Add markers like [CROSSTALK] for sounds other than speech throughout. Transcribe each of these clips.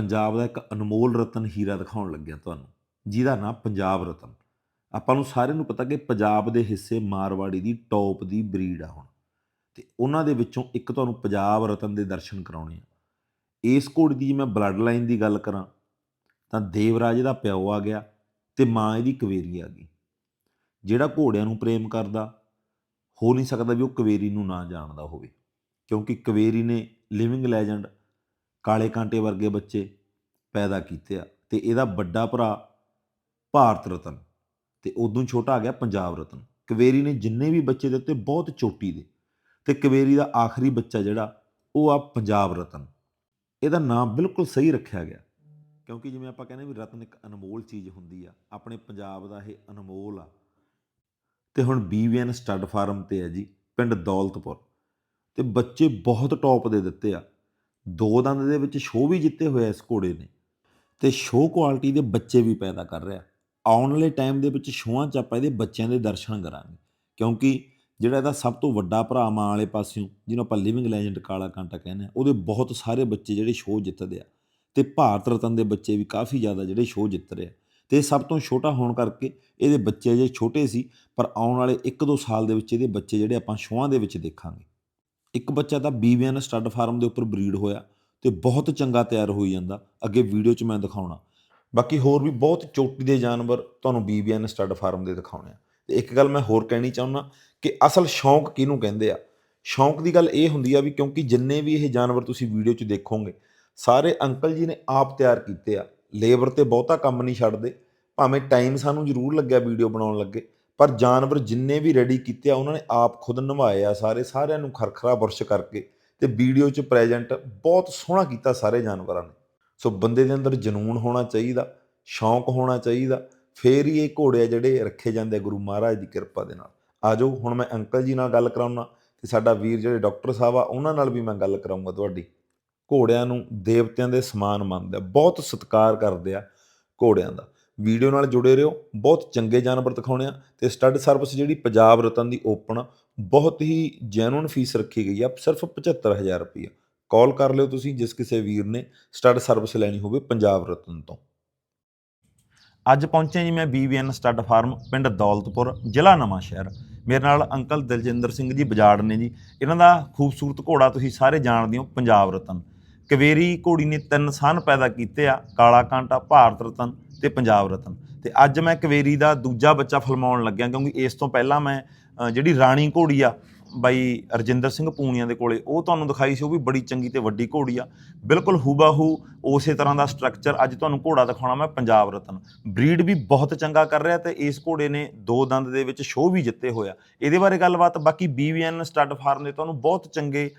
ਪੰਜਾਬ ਦਾ ਇੱਕ ਅਨਮੋਲ ਰਤਨ ਹੀਰਾ ਦਿਖਾਉਣ ਲੱਗਿਆ ਤੁਹਾਨੂੰ, ਜਿਹਦਾ ਨਾਮ ਪੰਜਾਬ ਰਤਨ। ਆਪਾਂ ਨੂੰ ਸਾਰਿਆਂ ਨੂੰ ਪਤਾ ਕਿ ਪੰਜਾਬ ਦੇ ਹਿੱਸੇ ਮਾਰਵਾੜੀ ਦੀ ਟੌਪ ਦੀ ਬਰੀਡ ਆ ਹੁਣ। ਤੇ ਉਹਨਾਂ ਦੇ ਵਿੱਚੋਂ ਇੱਕ ਤੁਹਾਨੂੰ ਪੰਜਾਬ ਰਤਨ ਦੇ ਦਰਸ਼ਨ ਕਰਾਉਣੇ ਆ। ਇਸ ਘੋੜੀ ਦੀ ਜੇ ਮੈਂ ਬਲੱਡ ਲਾਈਨ ਦੀ ਗੱਲ ਕਰਾਂ, ਤਾਂ ਦੇਵਰਾਜ ਦਾ ਪਿਓ ਆ ਗਿਆ ਤੇ ਮਾਂ ਇਹਦੀ ਕਵੇਰੀ ਆ ਗਈ। ਜਿਹੜਾ ਘੋੜਿਆਂ ਨੂੰ ਪ੍ਰੇਮ ਕਰਦਾ, ਹੋ ਨਹੀਂ ਸਕਦਾ ਵੀ ਉਹ ਕਵੇਰੀ ਨੂੰ ਨਾ ਜਾਣਦਾ ਹੋਵੇ, ਕਿਉਂਕਿ ਕਵੇਰੀ ਨੇ ਲਿਵਿੰਗ ਲੈਜੈਂਡ ਕਾਲੇ ਕਾਂਟੇ ਵਰਗੇ ਬੱਚੇ ਪੈਦਾ ਕੀਤੇ ਆ ਤੇ ਇਹਦਾ ਵੱਡਾ ਭਰਾ ਭਾਰਤ ਰਤਨ ਤੇ ਉਦੋਂ ਛੋਟਾ ਆ ਗਿਆ ਪੰਜਾਬ ਰਤਨ। ਕਵੇਰੀ ਨੇ ਜਿੰਨੇ ਵੀ ਬੱਚੇ ਦਿੱਤੇ ਬਹੁਤ ਚੋਟੀ ਦੇ ਤੇ ਕਵੇਰੀ ਦਾ ਆਖਰੀ ਬੱਚਾ ਜਿਹੜਾ ਉਹ ਆ ਪੰਜਾਬ ਰਤਨ। ਇਹਦਾ ਨਾਮ ਬਿਲਕੁਲ ਸਹੀ ਰੱਖਿਆ ਗਿਆ ਕਿਉਂਕਿ ਜਿਵੇਂ ਆਪਾਂ ਕਹਿੰਦੇ ਵੀ ਰਤਨ ਇੱਕ ਅਨਮੋਲ ਚੀਜ਼ ਹੁੰਦੀ ਆ, ਆਪਣੇ ਪੰਜਾਬ ਦਾ ਇਹ ਅਨਮੋਲ ਆ। ਤੇ ਹੁਣ ਬੀਵੀਐਨ ਸਟੱਡ ਫਾਰਮ ਤੇ ਹੈ ਜੀ, ਪਿੰਡ ਦੌਲਤਪੁਰ। ਤੇ ਬੱਚੇ ਬਹੁਤ ਟੌਪ ਦੇ ਦਿੱਤੇ ਆ। ਦੋ ਦੰਦ ਦੇ ਵਿੱਚ ਸ਼ੋਅ ਵੀ ਜਿੱਤੇ ਹੋਏ ਇਸ ਘੋੜੇ ਨੇ ਤੇ ਸ਼ੋਅ ਕੁਆਲਿਟੀ ਦੇ ਬੱਚੇ ਵੀ ਪੈਦਾ ਕਰ ਰਿਹਾ ਆਉਣ ਵਾਲੇ ਟਾਈਮ ਦੇ ਵਿੱਚ ਸ਼ੋਆਂ 'ਚ ਆਪਾਂ ਇਹਦੇ ਬੱਚਿਆਂ ਦੇ ਦਰਸ਼ਨ ਕਰਾਂਗੇ। ਕਿਉਂਕਿ ਜਿਹੜਾ ਇਹਦਾ ਸਭ ਤੋਂ ਵੱਡਾ ਭਰਾ ਮਾਂ ਵਾਲੇ ਪਾਸਿਓਂ, ਜਿਹਨੂੰ ਆਪਾਂ ਲਿਵਿੰਗ ਲੈਜੈਂਡ ਕਾਲਾ ਕਾਂਟਾ ਕਹਿੰਦੇ ਆ ਉਹਦੇ ਬਹੁਤ ਸਾਰੇ ਬੱਚੇ ਜਿਹੜੇ ਸ਼ੋਅ ਜਿੱਤਦੇ ਆ। ਤੇ ਭਾਰਤ ਰਤਨ ਦੇ ਬੱਚੇ ਵੀ ਕਾਫੀ ਜ਼ਿਆਦਾ ਜਿਹੜੇ ਸ਼ੋਅ ਜਿੱਤ ਰਹੇ ਆ। ਤੇ ਸਭ ਤੋਂ ਛੋਟਾ ਹੋਣ ਕਰਕੇ ਇਹਦੇ ਬੱਚੇ ਅਜੇ ਛੋਟੇ ਸੀ, ਪਰ ਆਉਣ ਵਾਲੇ 1-2 ਸਾਲ ਦੇ ਵਿੱਚ ਇਹਦੇ ਬੱਚੇ ਜਿਹੜੇ ਆਪਾਂ ਸ਼ੋਆਂ ਦੇ ਵਿੱਚ ਦੇਖਾਂਗੇ। ਇੱਕ ਬੱਚਾ ਤਾਂ ਬੀਵੀਐਨ ਸਟੱਡ ਫਾਰਮ ਦੇ ਉੱਪਰ ਬਰੀਡ ਹੋਇਆ ਤੇ ਬਹੁਤ ਚੰਗਾ ਤਿਆਰ ਹੋਈ ਜਾਂਦਾ। ਅੱਗੇ ਵੀਡੀਓ 'ਚ ਮੈਂ ਦਿਖਾਉਣਾ। ਬਾਕੀ ਹੋਰ ਵੀ ਬਹੁਤ ਚੋਟੀ ਦੇ ਜਾਨਵਰ ਤੁਹਾਨੂੰ ਬੀਵੀਐਨ ਸਟੱਡ ਫਾਰਮ ਦੇ ਦਿਖਾਉਣੇ ਆ। ਤੇ ਇੱਕ ਗੱਲ ਮੈਂ ਹੋਰ ਕਹਿਣੀ ਚਾਹੁੰਦਾ ਕਿ ਅਸਲ ਸ਼ੌਂਕ ਕਿਹਨੂੰ ਕਹਿੰਦੇ ਆ? ਸ਼ੌਂਕ ਦੀ ਗੱਲ ਇਹ ਹੁੰਦੀ ਆ ਵੀ ਕਿਉਂਕਿ ਜਿੰਨੇ ਵੀ ਇਹ ਜਾਨਵਰ ਤੁਸੀਂ ਵੀਡੀਓ 'ਚ ਦੇਖੋਗੇ, ਸਾਰੇ ਅੰਕਲ ਜੀ ਨੇ ਆਪ ਤਿਆਰ ਕੀਤੇ ਆ। ਲੇਬਰ ਤੇ ਬਹੁਤਾ ਕੰਮ ਨਹੀਂ ਛੱਡਦੇ। ਭਾਵੇਂ ਟਾਈਮ ਸਾਨੂੰ ਜ਼ਰੂਰ ਲੱਗਿਆ ਵੀਡੀਓ ਬਣਾਉਣ ਲੱਗੇ। ਪਰ ਜਾਨਵਰ ਜਿੰਨੇ ਵੀ ਰੈਡੀ ਕੀਤੇ ਆ, ਉਹਨਾਂ ਨੇ ਆਪ ਖੁਦ ਨਿਭਾਏ ਆ ਸਾਰੇ, ਸਾਰਿਆਂ ਨੂੰ ਖਰਖਰਾ ਬੁਰਸ਼ ਕਰਕੇ ਤੇ ਵੀਡੀਓ 'ਚ ਪ੍ਰੈਜ਼ੈਂਟ ਬਹੁਤ ਸੋਹਣਾ ਕੀਤਾ ਸਾਰੇ ਜਾਨਵਰਾਂ ਨੇ। ਸੋ ਬੰਦੇ ਦੇ ਅੰਦਰ ਜਨੂਨ ਹੋਣਾ ਚਾਹੀਦਾ, ਸ਼ੌਂਕ ਹੋਣਾ ਚਾਹੀਦਾ, ਫੇਰ ਹੀ ਇਹ ਘੋੜੇ ਆ ਜਿਹੜੇ ਰੱਖੇ ਜਾਂਦੇ ਆ ਗੁਰੂ ਮਹਾਰਾਜ ਦੀ ਕਿਰਪਾ ਦੇ ਨਾਲ। ਆਜੋ ਹੁਣ ਮੈਂ ਅੰਕਲ ਜੀ ਨਾਲ ਗੱਲ ਕਰਾਉਣਾ ਤੇ ਸਾਡਾ ਵੀਰ ਜਿਹੜੇ ਡਾਕਟਰ ਸਾਹਿਬ ਆ, ਉਹਨਾਂ ਨਾਲ ਵੀ ਮੈਂ ਗੱਲ ਕਰਾਉਂਗਾ ਤੁਹਾਡੀ। ਘੋੜਿਆਂ ਨੂੰ ਦੇਵਤਿਆਂ ਦੇ ਸਮਾਨ ਮੰਨਦੇ ਆ, ਬਹੁਤ ਸਤਿਕਾਰ ਕਰਦੇ ਆ ਘੋੜਿਆਂ ਦਾ। ਵੀਡੀਓ ਨਾਲ ਜੁੜੇ ਰਹੋ ਬਹੁਤ ਚੰਗੇ ਜਾਨਵਰ ਦਿਖਾਉਣੇ ਆ ਤੇ ਸਟੱਡ ਸਰਵਿਸ ਜਿਹੜੀ ਪੰਜਾਬ ਰਤਨ ਦੀ ਓਪਨ ਆ, ਬਹੁਤ ਹੀ ਜੈਨੂਨ ਫੀਸ ਰੱਖੀ ਗਈ ਆ ਸਿਰਫ 75000 ਰੁਪਏ ਕਾਲ ਕਰ ਲਿਓ ਤੁਸੀਂ ਜਿਸ ਕਿਸੇ ਵੀਰ ਨੇ ਸਟੱਡ ਸਰਵਿਸ ਲੈਣੀ ਹੋਵੇ ਪੰਜਾਬ ਰਤਨ ਤੋਂ। ਅੱਜ ਪਹੁੰਚੇ ਜੀ ਮੈਂ ਬੀਵੀਐਨ ਸਟੱਡ ਫਾਰਮ ਪਿੰਡ ਦੌਲਤਪੁਰ ਜ਼ਿਲ੍ਹਾ ਨਵਾਂ ਸ਼ਹਿਰ। ਮੇਰੇ ਨਾਲ ਅੰਕਲ ਦਲਜਿੰਦਰ ਸਿੰਘ ਜੀ ਬਜਾੜ ਨੇ ਜੀ। ਇਹਨਾਂ ਦਾ ਖੂਬਸੂਰਤ ਘੋੜਾ ਤੁਸੀਂ ਸਾਰੇ ਜਾਣਦੇ ਹੋ ਪੰਜਾਬ ਰਤਨ। ਕਵੇਰੀ ਘੋੜੀ ਨੇ ਤਿੰਨ ਸਨ ਪੈਦਾ ਕੀਤੇ ਆ ਕਾਲਾ ਕਾਂਟਾ ਭਾਰਤ ਰਤਨ। ਤੇ ਪੰਜਾਬ ਰਤਨ। ਤੇ ਅੱਜ ਮੈਂ ਕਵੇਰੀ ਦਾ ਦੂਜਾ ਬੱਚਾ ਫਲਮਾਉਣ ਲੱਗਿਆ ਕਿਉਂਕਿ ਇਸ ਤੋਂ ਪਹਿਲਾਂ ਮੈਂ ਅ, ਜਿਹੜੀ ਰਾਣੀ ਘੋੜੀ ਆ ਬਾਈ ਰਜਿੰਦਰ ਸਿੰਘ ਪੂਣੀਆਂ ਦੇ ਕੋਲੇ ਉਹ ਤੁਹਾਨੂੰ ਦਿਖਾਈ ਸੀ ਉਹ ਵੀ ਬੜੀ ਚੰਗੀ ਤੇ ਵੱਡੀ ਘੋੜੀ ਆ। ਬਿਲਕੁਲ ਹੂਬਾਹੂ ਉਸੇ ਤਰ੍ਹਾਂ ਦਾ ਸਟਰਕਚਰ ਅੱਜ ਤੁਹਾਨੂੰ ਘੋੜਾ ਦਿਖਾਉਣਾ ਮੈਂ ਪੰਜਾਬ ਰਤਨ। ਬਰੀਡ ਵੀ ਬਹੁਤ ਚੰਗਾ ਕਰ ਰਿਹਾ ਤੇ ਇਸ ਘੋੜੇ ਨੇ ਦੋ ਦੰਦ ਦੇ ਵਿੱਚ ਸ਼ੋਅ ਵੀ ਜਿੱਤੇ ਹੋਇਆ। ਇਹਦੇ ਬਾਰੇ ਗੱਲਬਾਤ ਬਾਕੀ BVN ਸਟੱਡ ਫਾਰਮ ਦੇ ਤੁਹਾਨੂੰ ਬਹੁਤ ਚੰਗੇ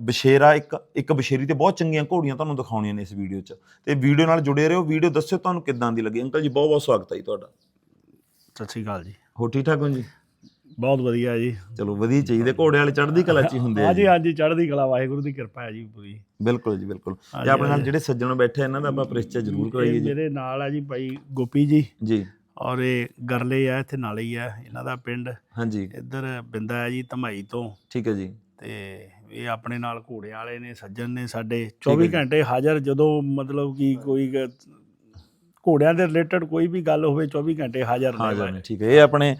ਬਸ਼ੇਰਾ ਇੱਕ ਇੱਕ ਬਸ਼ੇਰੀ ਤੇ ਬਹੁਤ ਚੰਗੀਆਂ ਘੋੜੀਆਂ ਤੁਹਾਨੂੰ ਦਿਖਾਉਣੀਆਂ ਨੇ ਇਸ ਵੀਡੀਓ 'ਚ। ਤੇ ਵੀਡੀਓ ਨਾਲ ਜੁੜੇ ਰਹੋ। ਵੀਡੀਓ ਦੱਸਿਓ ਤੁਹਾਨੂੰ ਕਿੱਦਾਂ ਦੀ ਲੱਗੀ। ਅੰਕਲ ਜੀ ਬਹੁਤ ਬਹੁਤ ਸਵਾਗਤ ਹੈ ਜੀ ਤੁਹਾਡਾ। ਸਤਿ ਸ਼੍ਰੀ ਅਕਾਲ ਜੀ। ਹੋ ਠੀਕ ਠਾਕ ਹੋ ਜੀ? ਬਹੁਤ ਵਧੀਆ ਜੀ। ਚਲੋ ਵਧੀਆ ਚਾਹੀਦੇ। ਘੋੜੇ ਵਾਲੇ ਚੜ੍ਹਦੀ ਕਲਾ 'ਚ ਹੀ ਹੁੰਦੇ ਆ ਹਾਂਜੀ ਜੀ। ਹਾਂਜੀ ਚੜ੍ਹਦੀ ਕਲਾ ਵਾਹਿਗੁਰੂ ਦੀ ਕਿਰਪਾ ਹੈ ਜੀ ਪੂਰੀ। ਬਿਲਕੁਲ ਜੀ ਬਿਲਕੁਲ। ਤੇ ਆਪਣੇ ਨਾਲ। ਜਿਹੜੇ ਸੱਜਣ ਬੈਠੇ ਆ, ਇਹਨਾਂ ਦਾ ਆਪਾਂ ਪਰਿਚੈ ਜ਼ਰੂਰ ਕਰਾਈਏ ਜੀ। ਮੇਰੇ ਨਾਲ ਹੈ ਜੀ ਭਾਈ ਗੋਪੀ ਜੀ। ਜੀ। ਔਰ ਇਹ ਗਰਲੇ ਆ ਇੱਥੇ ਨਾਲੇ ਹੀ ਆ। ਇਹਨਾਂ ਦਾ ਪਿੰਡ। ਹਾਂਜੀ। ਇੱਧਰ ਬਿੰਦਾ ਹੈ ਜੀ ਧਮਾਈ ਤੋਂ। ਠੀਕ ਹੈ ਜੀ। ਤੇ ਇਹ ਆਪਣੇ ਨਾਲ ਘੋੜੇ ਵਾਲੇ ਨੇ ਸੱਜਣ ਨੇ ਸਾਡੇ। ਹੈ 24 ਜੀ। ਘੰਟੇ ਹਾਜ਼ਰ ਜਦੋਂ ਮਤਲਬ ਕਿ ਕੋਈ ਘੋੜਿਆਂ ਦੇ ਰਿਲੇਟਡ ਕੋਈ ਵੀ ਗੱਲ ਹੋਵੇ 24 ਘੰਟੇ ਹਾਜ਼ਰ ਹਾਂ ਨੇ ਜੀ। ਠੀਕ ਹੈ। ਇਹ ਆਪਣੇ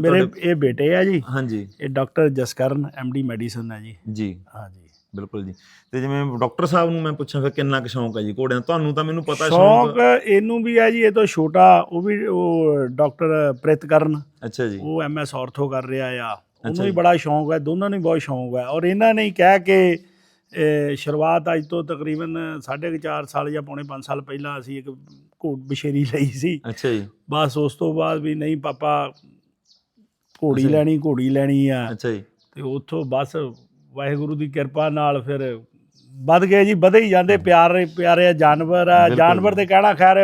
ਮੇਰੇ ਇਹ ਬੇਟੇ ਆ ਜੀ। ਹਾਂਜੀ। ਇਹ ਡਾਕਟਰ ਜਸਕਰਨ ਐਮਡੀ ਮੈਡੀਸਨ ਹੈ ਜੀ। ਜੀ। ਹਾਂਜੀ ਬਿਲਕੁਲ ਜੀ। ਤੇ ਜਿਵੇਂ ਡਾਕਟਰ ਸਾਹਿਬ ਨੂੰ ਮੈਂ ਪੁੱਛਾਂ ਫਿਰ ਕਿੰਨਾ ਕੁ ਸ਼ੌਂਕ ਹੈ ਜੀ ਘੋੜਿਆਂ? ਤੁਹਾਨੂੰ ਤਾਂ ਮੈਨੂੰ ਪਤਾ ਸ਼ੌਕ ਇਹਨੂੰ ਵੀ ਹੈ ਜੀ ਇਹ ਤੋਂ ਛੋਟਾ ਉਹ ਵੀ ਉਹ ਡਾਕਟਰ ਪ੍ਰਿਤਕਰਨ। ਅੱਛਾ ਜੀ। ਉਹ ਐਮਐਸ ਆਰਥੋ ਕਰ ਰਿਹਾ ਆ। ਉਹਨੂੰ ਵੀ। ਬੜਾ ਸ਼ੌਂਕ ਹੈ ਦੋਨਾਂ ਨੂੰ ਬਹੁਤ ਸ਼ੌਂਕ ਹੈ ਔਰ ਇਹਨਾਂ ਨੇ ਹੀ ਕਹਿ ਕੇ ਸ਼ੁਰੂਆਤ ਅੱਜ ਤੋਂ ਤਕਰੀਬਨ 4.5 ਸਾਲ ਜਾਂ ਪੌਣੇ 5 ਸਾਲ ਪਹਿਲਾਂ ਅਸੀਂ ਇੱਕ ਘੋੜ ਬਸ਼ੇਰੀ ਲਈ ਸੀ। ਅੱਛਾ ਜੀ। ਬਸ ਉਸ ਤੋਂ ਬਾਅਦ ਵੀ ਨਹੀਂ ਪਾਪਾ ਘੋੜੀ। ਲੈਣੀ ਘੋੜੀ ਲੈਣੀ ਆ। ਅੱਛਾ ਜੀ। ਤੇ ਉੱਥੋਂ ਬਸ ਵਾਹਿਗੁਰੂ ਦੀ ਕਿਰਪਾ ਨਾਲ ਫਿਰ ਵੱਧ ਗਏ ਜੀ ਵਧੇ ਹੀ ਜਾਂਦੇ। ਪਿਆਰੇ ਪਿਆਰੇ ਜਾਨਵਰ ਆ। ਜਾਨਵਰ। ਤੇ ਕਹਿਣਾ ਖੈਰ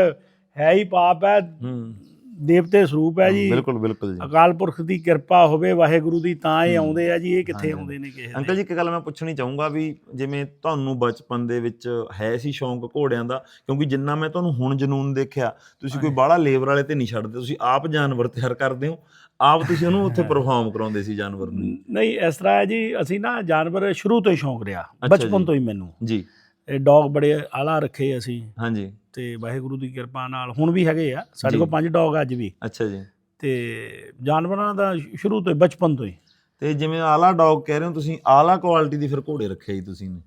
ਹੈ ਹੀ ਪਾਪ ਹੂੰ। ਦੇਵਤੇ ਸਰੂਪ ਹੈ ਜੀ ਬਿਲਕੁਲ ਬਿਲਕੁਲ ਜੀ ਅਕਾਲ ਪੁਰਖ ਦੀ ਕਿਰਪਾ ਹੋਵੇ ਵਾਹਿਗੁਰੂ ਦੀ ਤਾਂ ਹੀ ਹੂੰ। ਆਉਂਦੇ ਆ ਜੀ ਇਹ ਕਿੱਥੇ ਆਉਂਦੇ ਨੇ ਕਿਸੇ ਅੰਕਲ ਜੀ ਇੱਕ ਗੱਲ ਮੈਂ ਪੁੱਛਣੀ ਚਾਹੂੰਗਾ ਵੀ ਜਿਵੇਂ ਤੁਹਾਨੂੰ ਬਚਪਨ ਦੇ ਵਿੱਚ ਹੈ ਸੀ ਸ਼ੌਂਕ ਘੋੜਿਆਂ ਦਾ ਕਿਉਂਕਿ ਜਿੰਨਾ ਮੈਂ ਤੁਹਾਨੂੰ ਹੁਣ ਜਨੂਨ ਦੇਖਿਆ ਤੁਸੀਂ ਕੋਈ। ਬਾਹਲਾ ਲੇਬਰ ਵਾਲੇ ਤੇ ਨਹੀਂ ਛੱਡਦੇ ਤੁਸੀਂ ਆਪ ਜਾਨਵਰ ਤਿਆਰ ਕਰਦੇ ਹੋ ਆਪ ਤੁਸੀਂ ਉਹਨੂੰ ਉੱਥੇ। ਪਰਫਾਰਮ ਕਰਾਉਂਦੇ ਸੀ ਜਾਨਵਰ ਨੂੰ ਨਹੀਂ ਇਸ ਤਰ੍ਹਾਂ ਹੈ ਜੀ ਅਸੀਂ ਨਾ ਜਾਨਵਰ ਸ਼ੁਰੂ ਤੋਂ ਹੀ ਸ਼ੌਂਕ ਰਿਹਾ ਬਚਪਨ। ਤੋਂ ਹੀ ਮੈਨੂੰ ਜੀ ਇਹ ਡੌਗ ਬੜੇ ਆਲਾ ਰੱਖੇ ਅਸੀਂ। ਹਾਂਜੀ। ਤੇ ਵਾਹਿਗੁਰੂ ਦੀ ਕਿਰਪਾ ਨਾਲ ਹੁਣ ਵੀ ਹੈਗੇ ਆ। ਸਾਡੇ। ਕੋਲ ਪੰਜ ਡੌਗ ਅੱਜ ਵੀ। ਅੱਛਾ ਜੀ। ਤੇ ਜਾਨਵਰਾਂ ਦਾ ਸ਼ੁਰੂ ਤੋਂ ਹੀ ਬਚਪਨ ਤੋਂ ਹੀ। ਤੇ ਜਿਵੇਂ ਆਲਾ ਡੌਗ ਕਹਿ ਰਹੇ ਹੋ ਤੁਸੀਂ ਆਲਾ ਕੁਆਲਿਟੀ ਦੀ ਫਿਰ ਘੋੜੇ ਰੱਖੇ ਜੀ ਤੁਸੀਂ ਨੇ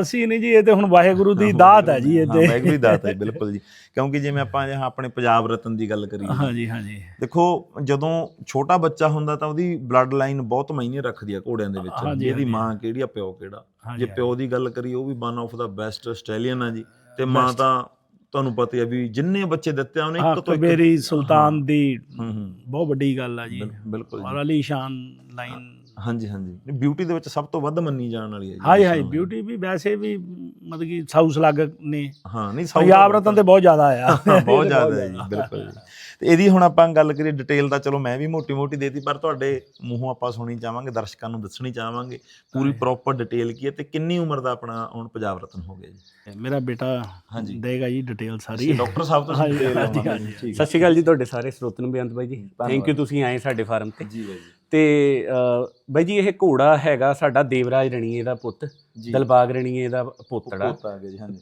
ਅਸੀਂ ਨਹੀਂ ਜੀ ਇਹ ਤੇ ਹੁਣ ਵਾਹਿਗੁਰੂ ਦੀ ਦਾਤ ਹੈ ਜੀ ਇਹ ਤੇ। ਵਾਹਿਗੁਰੂ ਦੀ ਦਾਤ ਹੈ ਬਿਲਕੁਲ ਜੀ। ਕਿਉਂਕਿ ਜਿਵੇਂ ਆਪਾਂ ਜਿਹਾ ਆਪਣੇ ਪੰਜਾਬ ਰਤਨ ਦੀ ਗੱਲ ਕਰੀਏ। ਹਾਂਜੀ ਹਾਂਜੀ ਦੇਖੋ ਜਦੋਂ ਛੋਟਾ ਬੱਚਾ ਹੁੰਦਾ ਤਾਂ ਉਹਦੀ ਬਲੱਡ ਲਾਈਨ ਬਹੁਤ ਮਾਇਨੇ ਰੱਖਦੀ ਆ ਘੋੜਿਆਂ ਦੇ ਵਿੱਚ। ਇਹਦੀ। ਮਾਂ ਕਿਹੜੀ ਆ ਪਿਓ ਕਿਹੜਾ? ਜੇ ਪਿਓ ਦੀ ਗੱਲ ਕਰੀਏ ਉਹ ਵੀ one of the best Australian ਆ ਜੀ। ਤੇ ਮਾਂ। ਤਾਂ ਤੁਹਾਨੂੰ ਪਤਾ ਹੀ ਆ ਵੀ ਜਿੰਨੇ ਬੱਚੇ ਦਿੱਤੇ ਆ ਉਹਨੇ ਇੱਕ ਤੋਂ ਇੱਕ ਕਬੇਰੀ ਸੁਲਤਾਨ ਦੀ ਹੂੰ ਹੂੰ। ਬਹੁਤ ਵੱਡੀ ਗੱਲ ਆ ਜੀ। ਬਿਲ- ਬਿਲਕੁਲ ਔਰ ਅਲੀ ਸ਼ਾਨ ਲਾਈਨ ਹਾਂਜੀ ਹਾਂਜੀ। ਬਿਊਟੀ ਦੇ ਵਿੱਚ ਸਭ ਤੋਂ ਵੱਧ ਮੰਨੀ ਜਾਣ ਵਾਲੀ ਹੈ ਜੀ ਹਾਈ ਸਮੇਂ। ਬਿਊਟੀ ਵੀ ਵੈਸੇ ਵੀ ਮਤਲਬ ਕਿ ਸਾਊਸ ਲੱਗ ਨੇ। ਹਾਂ ਨਹੀਂ ਸੌ ਪੰਜਾਬ ਰਤਨ ਤੇ ਬਹੁਤ ਜ਼ਿਆਦਾ ਆ। ਹਾਂ, ਬਹੁਤ ਜ਼ਿਆਦਾ ਹੈ ਜੀ [LAUGHS] ਬਿਲਕੁਲ ਤੇ ਇਹਦੀ ਹੁਣ ਆਪਾਂ ਗੱਲ ਕਰੀਏ ਡਿਟੇਲ ਦਾ ਚਲੋ ਮੈਂ ਵੀ ਮੋਟੀ ਮੋਟੀ ਦੇਤੀ ਪਰ ਤੁਹਾਡੇ ਮੂੰਹੋਂ ਆਪਾਂ ਸੁਣੀ ਚਾਹਾਂਗੇ ਦਰਸ਼ਕਾਂ ਨੂੰ ਦੱਸਣੀ ਚਾਹਾਂਗੇ ਪੂਰੀ ਪ੍ਰੋਪਰ ਡਿਟੇਲ ਕੀ ਹੈ ਤੇ ਕਿੰਨੀ ਉਮਰ ਦਾ ਆਪਣਾ ਹੁਣ ਪੰਜਾਬ ਰਤਨ ਹੋ ਗਿਆ ਜੀ? ਮੇਰਾ ਬੇਟਾ ਹਾਂਜੀ। ਦੇਗਾ ਜੀ ਡਿਟੇਲ ਸਾਰੀ। ਡਾਕਟਰ ਸਾਹਿਬ ਤੋਂ ਹਾਂਜੀ, ਡਿਟੇਲ ਸਤਿ ਸ਼੍ਰੀ ਅਕਾਲ ਜੀ ਤੁਹਾਡੇ ਸਾਰੇ ਸਰੋਤ ਨੂੰ ਬੇਅੰਤ ਬਾਈ ਜੀ। ਥੈਂਕ ਯੂ ਤੁਸੀਂ ਆਏ ਸਾਡੇ ਫਾਰਮ ਤੇ। ਜੀ ਬਾਈ ਜੀ। ਤੇ ਬਾਈ ਜੀ ਇਹ ਘੋੜਾ ਹੈਗਾ ਸਾਡਾ ਦੇਵਰਾਜ ਰਣੀਏ ਦਾ ਪੁੱਤ ਦਲਬਾਗ ਰਣੀਏ ਦਾ ਪੋਤੜਾ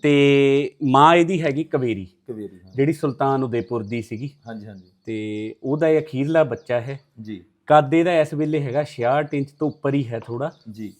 ਤੇ ਮਾਂ ਇਹਦੀ ਹੈਗੀ ਕਵੇਰੀ। ਕਵੇਰੀ ਜਿਹੜੀ ਸੁਲਤਾਨ ਉਦੈਪੁਰ ਦੀ ਸੀਗੀ। ਹਾਂਜੀ ਹਾਂਜੀ। ਤੇ ਉਹਦਾ ਇਹ ਅਖੀਰਲਾ ਬੱਚਾ ਹੈ। ਜੀ। ਕੱਦ ਇਹਦਾ ਇਸ ਵੇਲੇ ਹੈਗਾ 66 ਇੰਚ ਤੋਂ ਉੱਪਰ ਹੀ ਹੈ ਥੋੜਾ ਜੀ।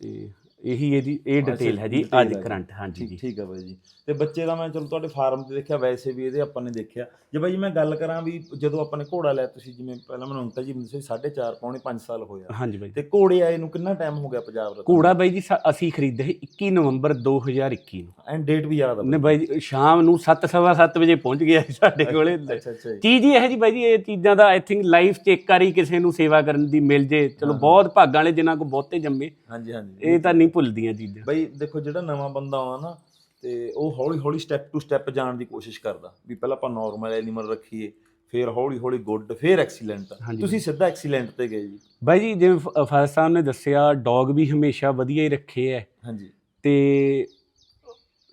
ਤੇ ਇਹੀ ਇਹਦੀ ਇਹ ਡਿਟੇਲ ਹੈ ਜੀ ਅੱਜ। ਕਰੰਟ ਹਾਂਜੀ ਜੀ। ਠੀਕ ਹੈ ਬਾਈ ਜੀ। ਤੇ ਬੱਚੇ ਦਾ ਮੈਂ ਚਲੋ ਤੁਹਾਡੇ ਫਾਰਮ ਤੇ ਦੇਖਿਆ ਵੈਸੇ ਵੀ ਇਹਦੇ ਆਪਾਂ ਨੇ ਦੇਖਿਆ। ਜੇ ਬਾਈ ਮੈਂ ਗੱਲ ਕਰਾਂ ਵੀ ਜਦੋਂ ਆਪਾਂ ਨੇ ਘੋੜਾ ਲਿਆ ਤੁਸੀਂ ਜਿਵੇਂ ਪਹਿਲਾਂ ਮੈਨੂੰ ਅੰਕਲ ਜੀ ਦੱਸਿਆ 4.5 ਪੌਣੇ 5 ਸਾਲ ਹੋਇਆ ਹਾਂਜੀ ਬਾਈ। ਤੇ ਘੋੜੇ ਆਏ ਨੂੰ ਕਿੰਨਾ ਟਾਈਮ ਹੋ ਗਿਆ ਪੰਜਾਬ ਰਤਨ ਘੋੜਾ ਬਾਈ ਜੀ ਸਾ- ਅਸੀਂ ਖਰੀਦੇ ਸੀ 21 ਨਵੰਬਰ 2021 ਨੂੰ। ਐਂਡ ਡੇਟ ਵੀ ਯਾਦ ਆ ਨੇ ਬਾਈ। ਜੀ ਸ਼ਾਮ ਨੂੰ 7:30 ਵਜੇ ਪਹੁੰਚ ਗਿਆ ਸੀ ਸਾਡੇ ਕੋਲੇ। ਅੱਛਾ ਅੱਛਾ ਜੀ। ਚੀਜ਼ ਹੀ ਇਹ ਜੀ ਬਾਈ ਜੀ ਇਹ ਚੀਜ਼ਾਂ ਦਾ ਆਈ ਥਿੰਕ ਲਾਈਫ 'ਚ ਇੱਕ ਵਾਰੀ ਕਿਸੇ ਨੂੰ ਸੇਵਾ ਕਰਨ ਦੀ ਮਿਲ ਜੇ ਚਲੋ। ਬਹੁਤ ਭਾਗਾਂ ਵਾਲੇ ਜਿਨ੍ਹਾਂ ਕੋ ਬਹੁਤੇ ਜੰਮੇ ਹਾਂਜੀ ਹਾਂਜੀ। ਇਹ ਤਾਂ ਨਹੀਂ ਭੁੱਲਦੀਆਂ ਚੀਜ਼ਾਂ। ਬਈ ਦੇਖੋ ਜਿਹੜਾ ਨਵਾਂ ਬੰਦਾ ਆਉਂਦਾ ਨਾ ਤੇ ਉਹ ਹੌਲੀ ਹੌਲੀ ਸਟੈਪ ਟੂ ਸਟੈਪ ਜਾਣ ਦੀ ਕੋਸ਼ਿਸ਼ ਕਰਦਾ ਵੀ ਪਹਿਲਾਂ ਆਪਾਂ ਨਾਰਮਲ ਐਨੀਮਲ ਰੱਖੀਏ ਫਿਰ ਹੌਲੀ ਹੌਲੀ ਗੁੱਡ ਫਿਰ ਐਕਸੀਲੈਂਟ ਹਾਂਜੀ। ਤੁਸੀਂ ਸਿੱਧਾ ਐਕਸੀਲੈਂਟ ਤੇ ਗਏ ਜੀ। ਬਾਈ ਜੀ ਜਿਵੇਂ ਫ- ਫਾਦਰ ਸਾਹਿਬ ਨੇ ਦੱਸਿਆ ਡੌਗ ਵੀ ਹਮੇਸ਼ਾ ਵਧੀਆ ਹੀ ਰੱਖੇ ਐ। ਹਾਂਜੀ। ਤੇ